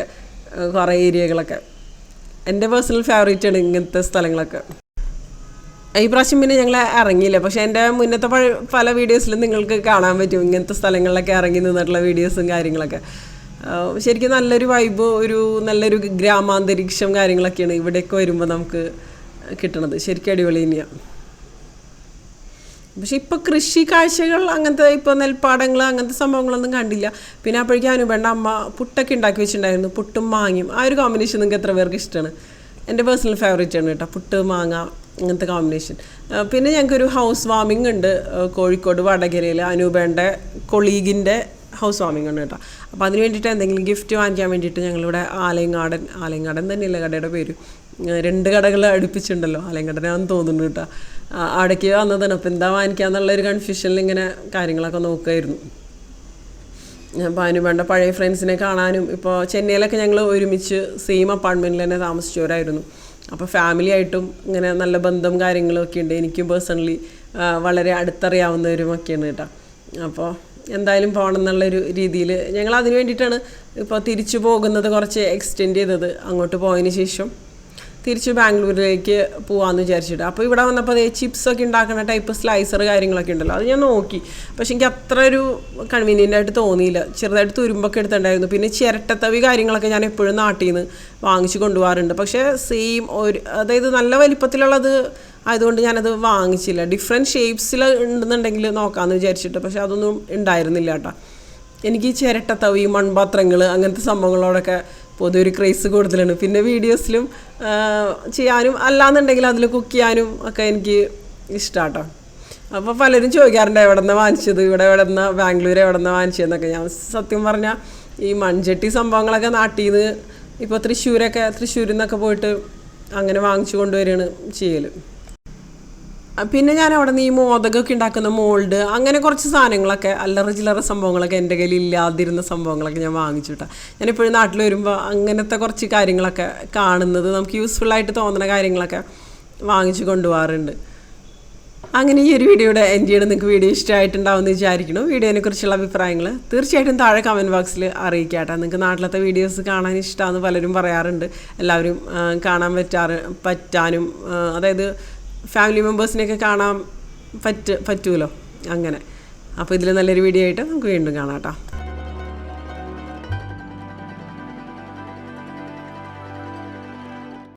കുറേ ഏരിയകളൊക്കെ. എന്റെ പേഴ്സണൽ ഫേവറേറ്റ് ആണ് ഇങ്ങനത്തെ സ്ഥലങ്ങളൊക്കെ. ഈ പ്രാവശ്യം പിന്നെ ഞങ്ങൾ ഇറങ്ങിയില്ല. പക്ഷെ എന്റെ മുന്നത്തെ പല വീഡിയോസിലും നിങ്ങൾക്ക് കാണാൻ പറ്റും. ഇങ്ങനത്തെ സ്ഥലങ്ങളിലൊക്കെ ഇറങ്ങി നിന്നിട്ടുള്ള വീഡിയോസും കാര്യങ്ങളൊക്കെ. ശരിക്കും നല്ലൊരു വൈബ് ഒരു നല്ലൊരു ഗ്രാമാന്തരീക്ഷം കാര്യങ്ങളൊക്കെയാണ് ഇവിടെയൊക്കെ വരുമ്പോൾ നമുക്ക് കിട്ടണത്. ശരിക്കും അടിപൊളി തന്നെയാണ് പക്ഷെ ഇപ്പോൾ കൃഷി കാഴ്ചകൾ അങ്ങനത്തെ ഇപ്പോൾ നെൽപ്പാടങ്ങൾ അങ്ങനത്തെ സംഭവങ്ങളൊന്നും കണ്ടില്ല. പിന്നെ അപ്പോഴേക്കും അനുപേണ്ട അമ്മ പുട്ടൊക്കെ ഉണ്ടാക്കി വെച്ചിട്ടുണ്ടായിരുന്നു. പുട്ടും മാങ്ങയും. ആ ഒരു കോമ്പിനേഷൻ നിങ്ങൾക്ക് എത്ര പേർക്ക് ഇഷ്ടമാണ് എന്റെ പേഴ്സണൽ ഫേവറേറ്റ് ആണ് കേട്ടോ. പുട്ട് മാങ്ങ അങ്ങനത്തെ കോമ്പിനേഷൻ പിന്നെ ഞങ്ങൾക്കൊരു ഹൗസ് വാമിംഗ് ഉണ്ട് കോഴിക്കോട് വടകരയിൽ അനൂപേന്റെ കൊളീഗിന്റെ ഹൗസ് വാമിംഗ് ആണ് കേട്ടോ. അപ്പോൾ അതിന് വേണ്ടിയിട്ട് എന്തെങ്കിലും ഗിഫ്റ്റ് വാങ്ങിക്കാൻ വേണ്ടിയിട്ട് ഞങ്ങളിവിടെ ആലയങ്ങാടൻ ആലയങ്ങാടൻ തന്നെയല്ലേ കടയുടെ പേര്? രണ്ട് കടകൾ അടുപ്പിച്ചിട്ടുണ്ടല്ലോ ആലയങ്കടനാന്ന് തോന്നുന്നു കേട്ടോ. അവിടേക്ക് വന്നതാണ്. അപ്പോൾ എന്താ വാങ്ങിക്കുക എന്നുള്ളൊരു കൺഫ്യൂഷനിൽ ഇങ്ങനെ കാര്യങ്ങളൊക്കെ നോക്കുമായിരുന്നു അപ്പോൾ അതിന് വേണ്ട പഴയ ഫ്രണ്ട്സിനെ കാണാനും ഇപ്പോൾ ചെന്നൈയിലൊക്കെ ഞങ്ങൾ ഒരുമിച്ച് സെയിം അപ്പാർട്ട്മെന്റിൽ തന്നെ താമസിച്ചവരായിരുന്നു. അപ്പോൾ ഫാമിലി ആയിട്ടും ഇങ്ങനെ നല്ല ബന്ധം കാര്യങ്ങളൊക്കെ ഉണ്ട്. എനിക്കും പേഴ്സണലി വളരെ അടുത്തറിയാവുന്നവരും ഒക്കെയാണ് കേട്ടോ. അപ്പോൾ എന്തായാലും പോകണം എന്നുള്ളൊരു രീതിയിൽ ഞങ്ങൾ അതിന് വേണ്ടിയിട്ടാണ് ഇപ്പോൾ തിരിച്ചു പോകുന്നത് കുറച്ച് എക്സ്റ്റെൻഡ് ചെയ്തത്. അങ്ങോട്ട് പോയതിന് ശേഷം തിരിച്ച് ബാംഗ്ലൂരിലേക്ക് പോകാമെന്ന് വിചാരിച്ചിട്ട്. അപ്പോൾ ഇവിടെ വന്നപ്പോൾ അതേ ചിപ്സ് ഒക്കെ ഉണ്ടാക്കുന്ന ടൈപ്പ് സ്ലൈസർ കാര്യങ്ങളൊക്കെ ഉണ്ടല്ലോ അത് ഞാൻ നോക്കി. പക്ഷെ എനിക്ക് അത്ര ഒരു കൺവീനിയന്റ് ആയിട്ട് തോന്നിയില്ല. ചെറുതായിട്ട് തുരുമ്പൊക്കെ എടുത്തിട്ടുണ്ടായിരുന്നു. പിന്നെ ചിരട്ടത്തവി കാര്യങ്ങളൊക്കെ ഞാൻ എപ്പോഴും നാട്ടിൽ നിന്ന് വാങ്ങിച്ച് കൊണ്ടുപോകാറുണ്ട്. പക്ഷേ സെയിം ഒരു അതായത് നല്ല വലിപ്പത്തിലുള്ളത് ആയതുകൊണ്ട് ഞാനത് വാങ്ങിച്ചില്ല. ഡിഫറെന്റ് ഷേപ്സിൽ ഉണ്ടെന്നുണ്ടെങ്കിൽ നോക്കാമെന്ന് വിചാരിച്ചിട്ട് പക്ഷെ അതൊന്നും ഉണ്ടായിരുന്നില്ല കേട്ടോ. എനിക്ക് ചിരട്ടത്തവി മൺപാത്രങ്ങൾ അങ്ങനത്തെ സംഭവങ്ങളോടൊക്കെ പൊതുവെ ഒരു ക്രേസ് കൂടുതലാണ്. പിന്നെ വീഡിയോസിലും ചെയ്യാനും അല്ലാന്നുണ്ടെങ്കിൽ അതിൽ കുക്ക് ചെയ്യാനും ഒക്കെ എനിക്ക് ഇഷ്ടമാട്ടോ അപ്പോൾ പലരും ചോദിക്കാറുണ്ട് എവിടെ നിന്ന് വാങ്ങിച്ചത്? ഇവിടെ എവിടെ നിന്ന് ബാംഗ്ലൂർ എവിടെ നിന്ന് വാങ്ങിച്ചതെന്നൊക്കെ. ഞാൻ സത്യം പറഞ്ഞാൽ ഈ മൺചട്ടി സംഭവങ്ങളൊക്കെ നാട്ടിൽ നിന്ന് ഇപ്പോൾ തൃശ്ശൂരൊക്കെ തൃശ്ശൂരിൽ നിന്നൊക്കെ പോയിട്ട് അങ്ങനെ വാങ്ങിച്ചു കൊണ്ടുവരികയാണ് ചെയ്യൽ പിന്നെ ഞാൻ അവിടെ നിന്ന് ഈ മോദകമൊക്കെ ഉണ്ടാക്കുന്ന മോൾഡ് അങ്ങനെ കുറച്ച് സാധനങ്ങളൊക്കെ അല്ലറ ചില്ലറ സംഭവങ്ങളൊക്കെ എന്റെ കയ്യിൽ ഇല്ലാതിരുന്ന സംഭവങ്ങളൊക്കെ ഞാൻ വാങ്ങിച്ചു കേട്ടോ ഞാനിപ്പോഴും നാട്ടിൽ വരുമ്പോൾ അങ്ങനത്തെ കുറച്ച് കാര്യങ്ങളൊക്കെ കാണുന്നത് നമുക്ക് യൂസ്ഫുൾ ആയിട്ട് തോന്നുന്ന കാര്യങ്ങളൊക്കെ വാങ്ങിച്ചു കൊണ്ടുപോകാറുണ്ട്. അങ്ങനെ ഈ ഒരു വീഡിയോയുടെ എന്റെ ചെയ്യണം. നിങ്ങൾക്ക് വീഡിയോ ഇഷ്ടമായിട്ടുണ്ടാവുമെന്ന് വിചാരിക്കുന്നു. വീഡിയോനെ കുറിച്ചുള്ള അഭിപ്രായങ്ങൾ തീർച്ചയായിട്ടും താഴെ കമന്റ് ബോക്സിൽ അറിയിക്കാട്ടോ നിങ്ങൾക്ക് നാട്ടിലത്തെ വീഡിയോസ് കാണാൻ ഇഷ്ടമാണെന്ന് പലരും പറയാറുണ്ട്. എല്ലാവരും കാണാൻ പറ്റാറ് പറ്റാനും അതായത് ഫാമിലി മെമ്പേഴ്സിനെയൊക്കെ കാണാൻ പറ്റ പറ്റുമല്ലോ അങ്ങനെ. അപ്പോൾ ഇതിൽ നല്ലൊരു വീഡിയോ ആയിട്ട് നമുക്ക് വീണ്ടും കാണാം കേട്ടോ.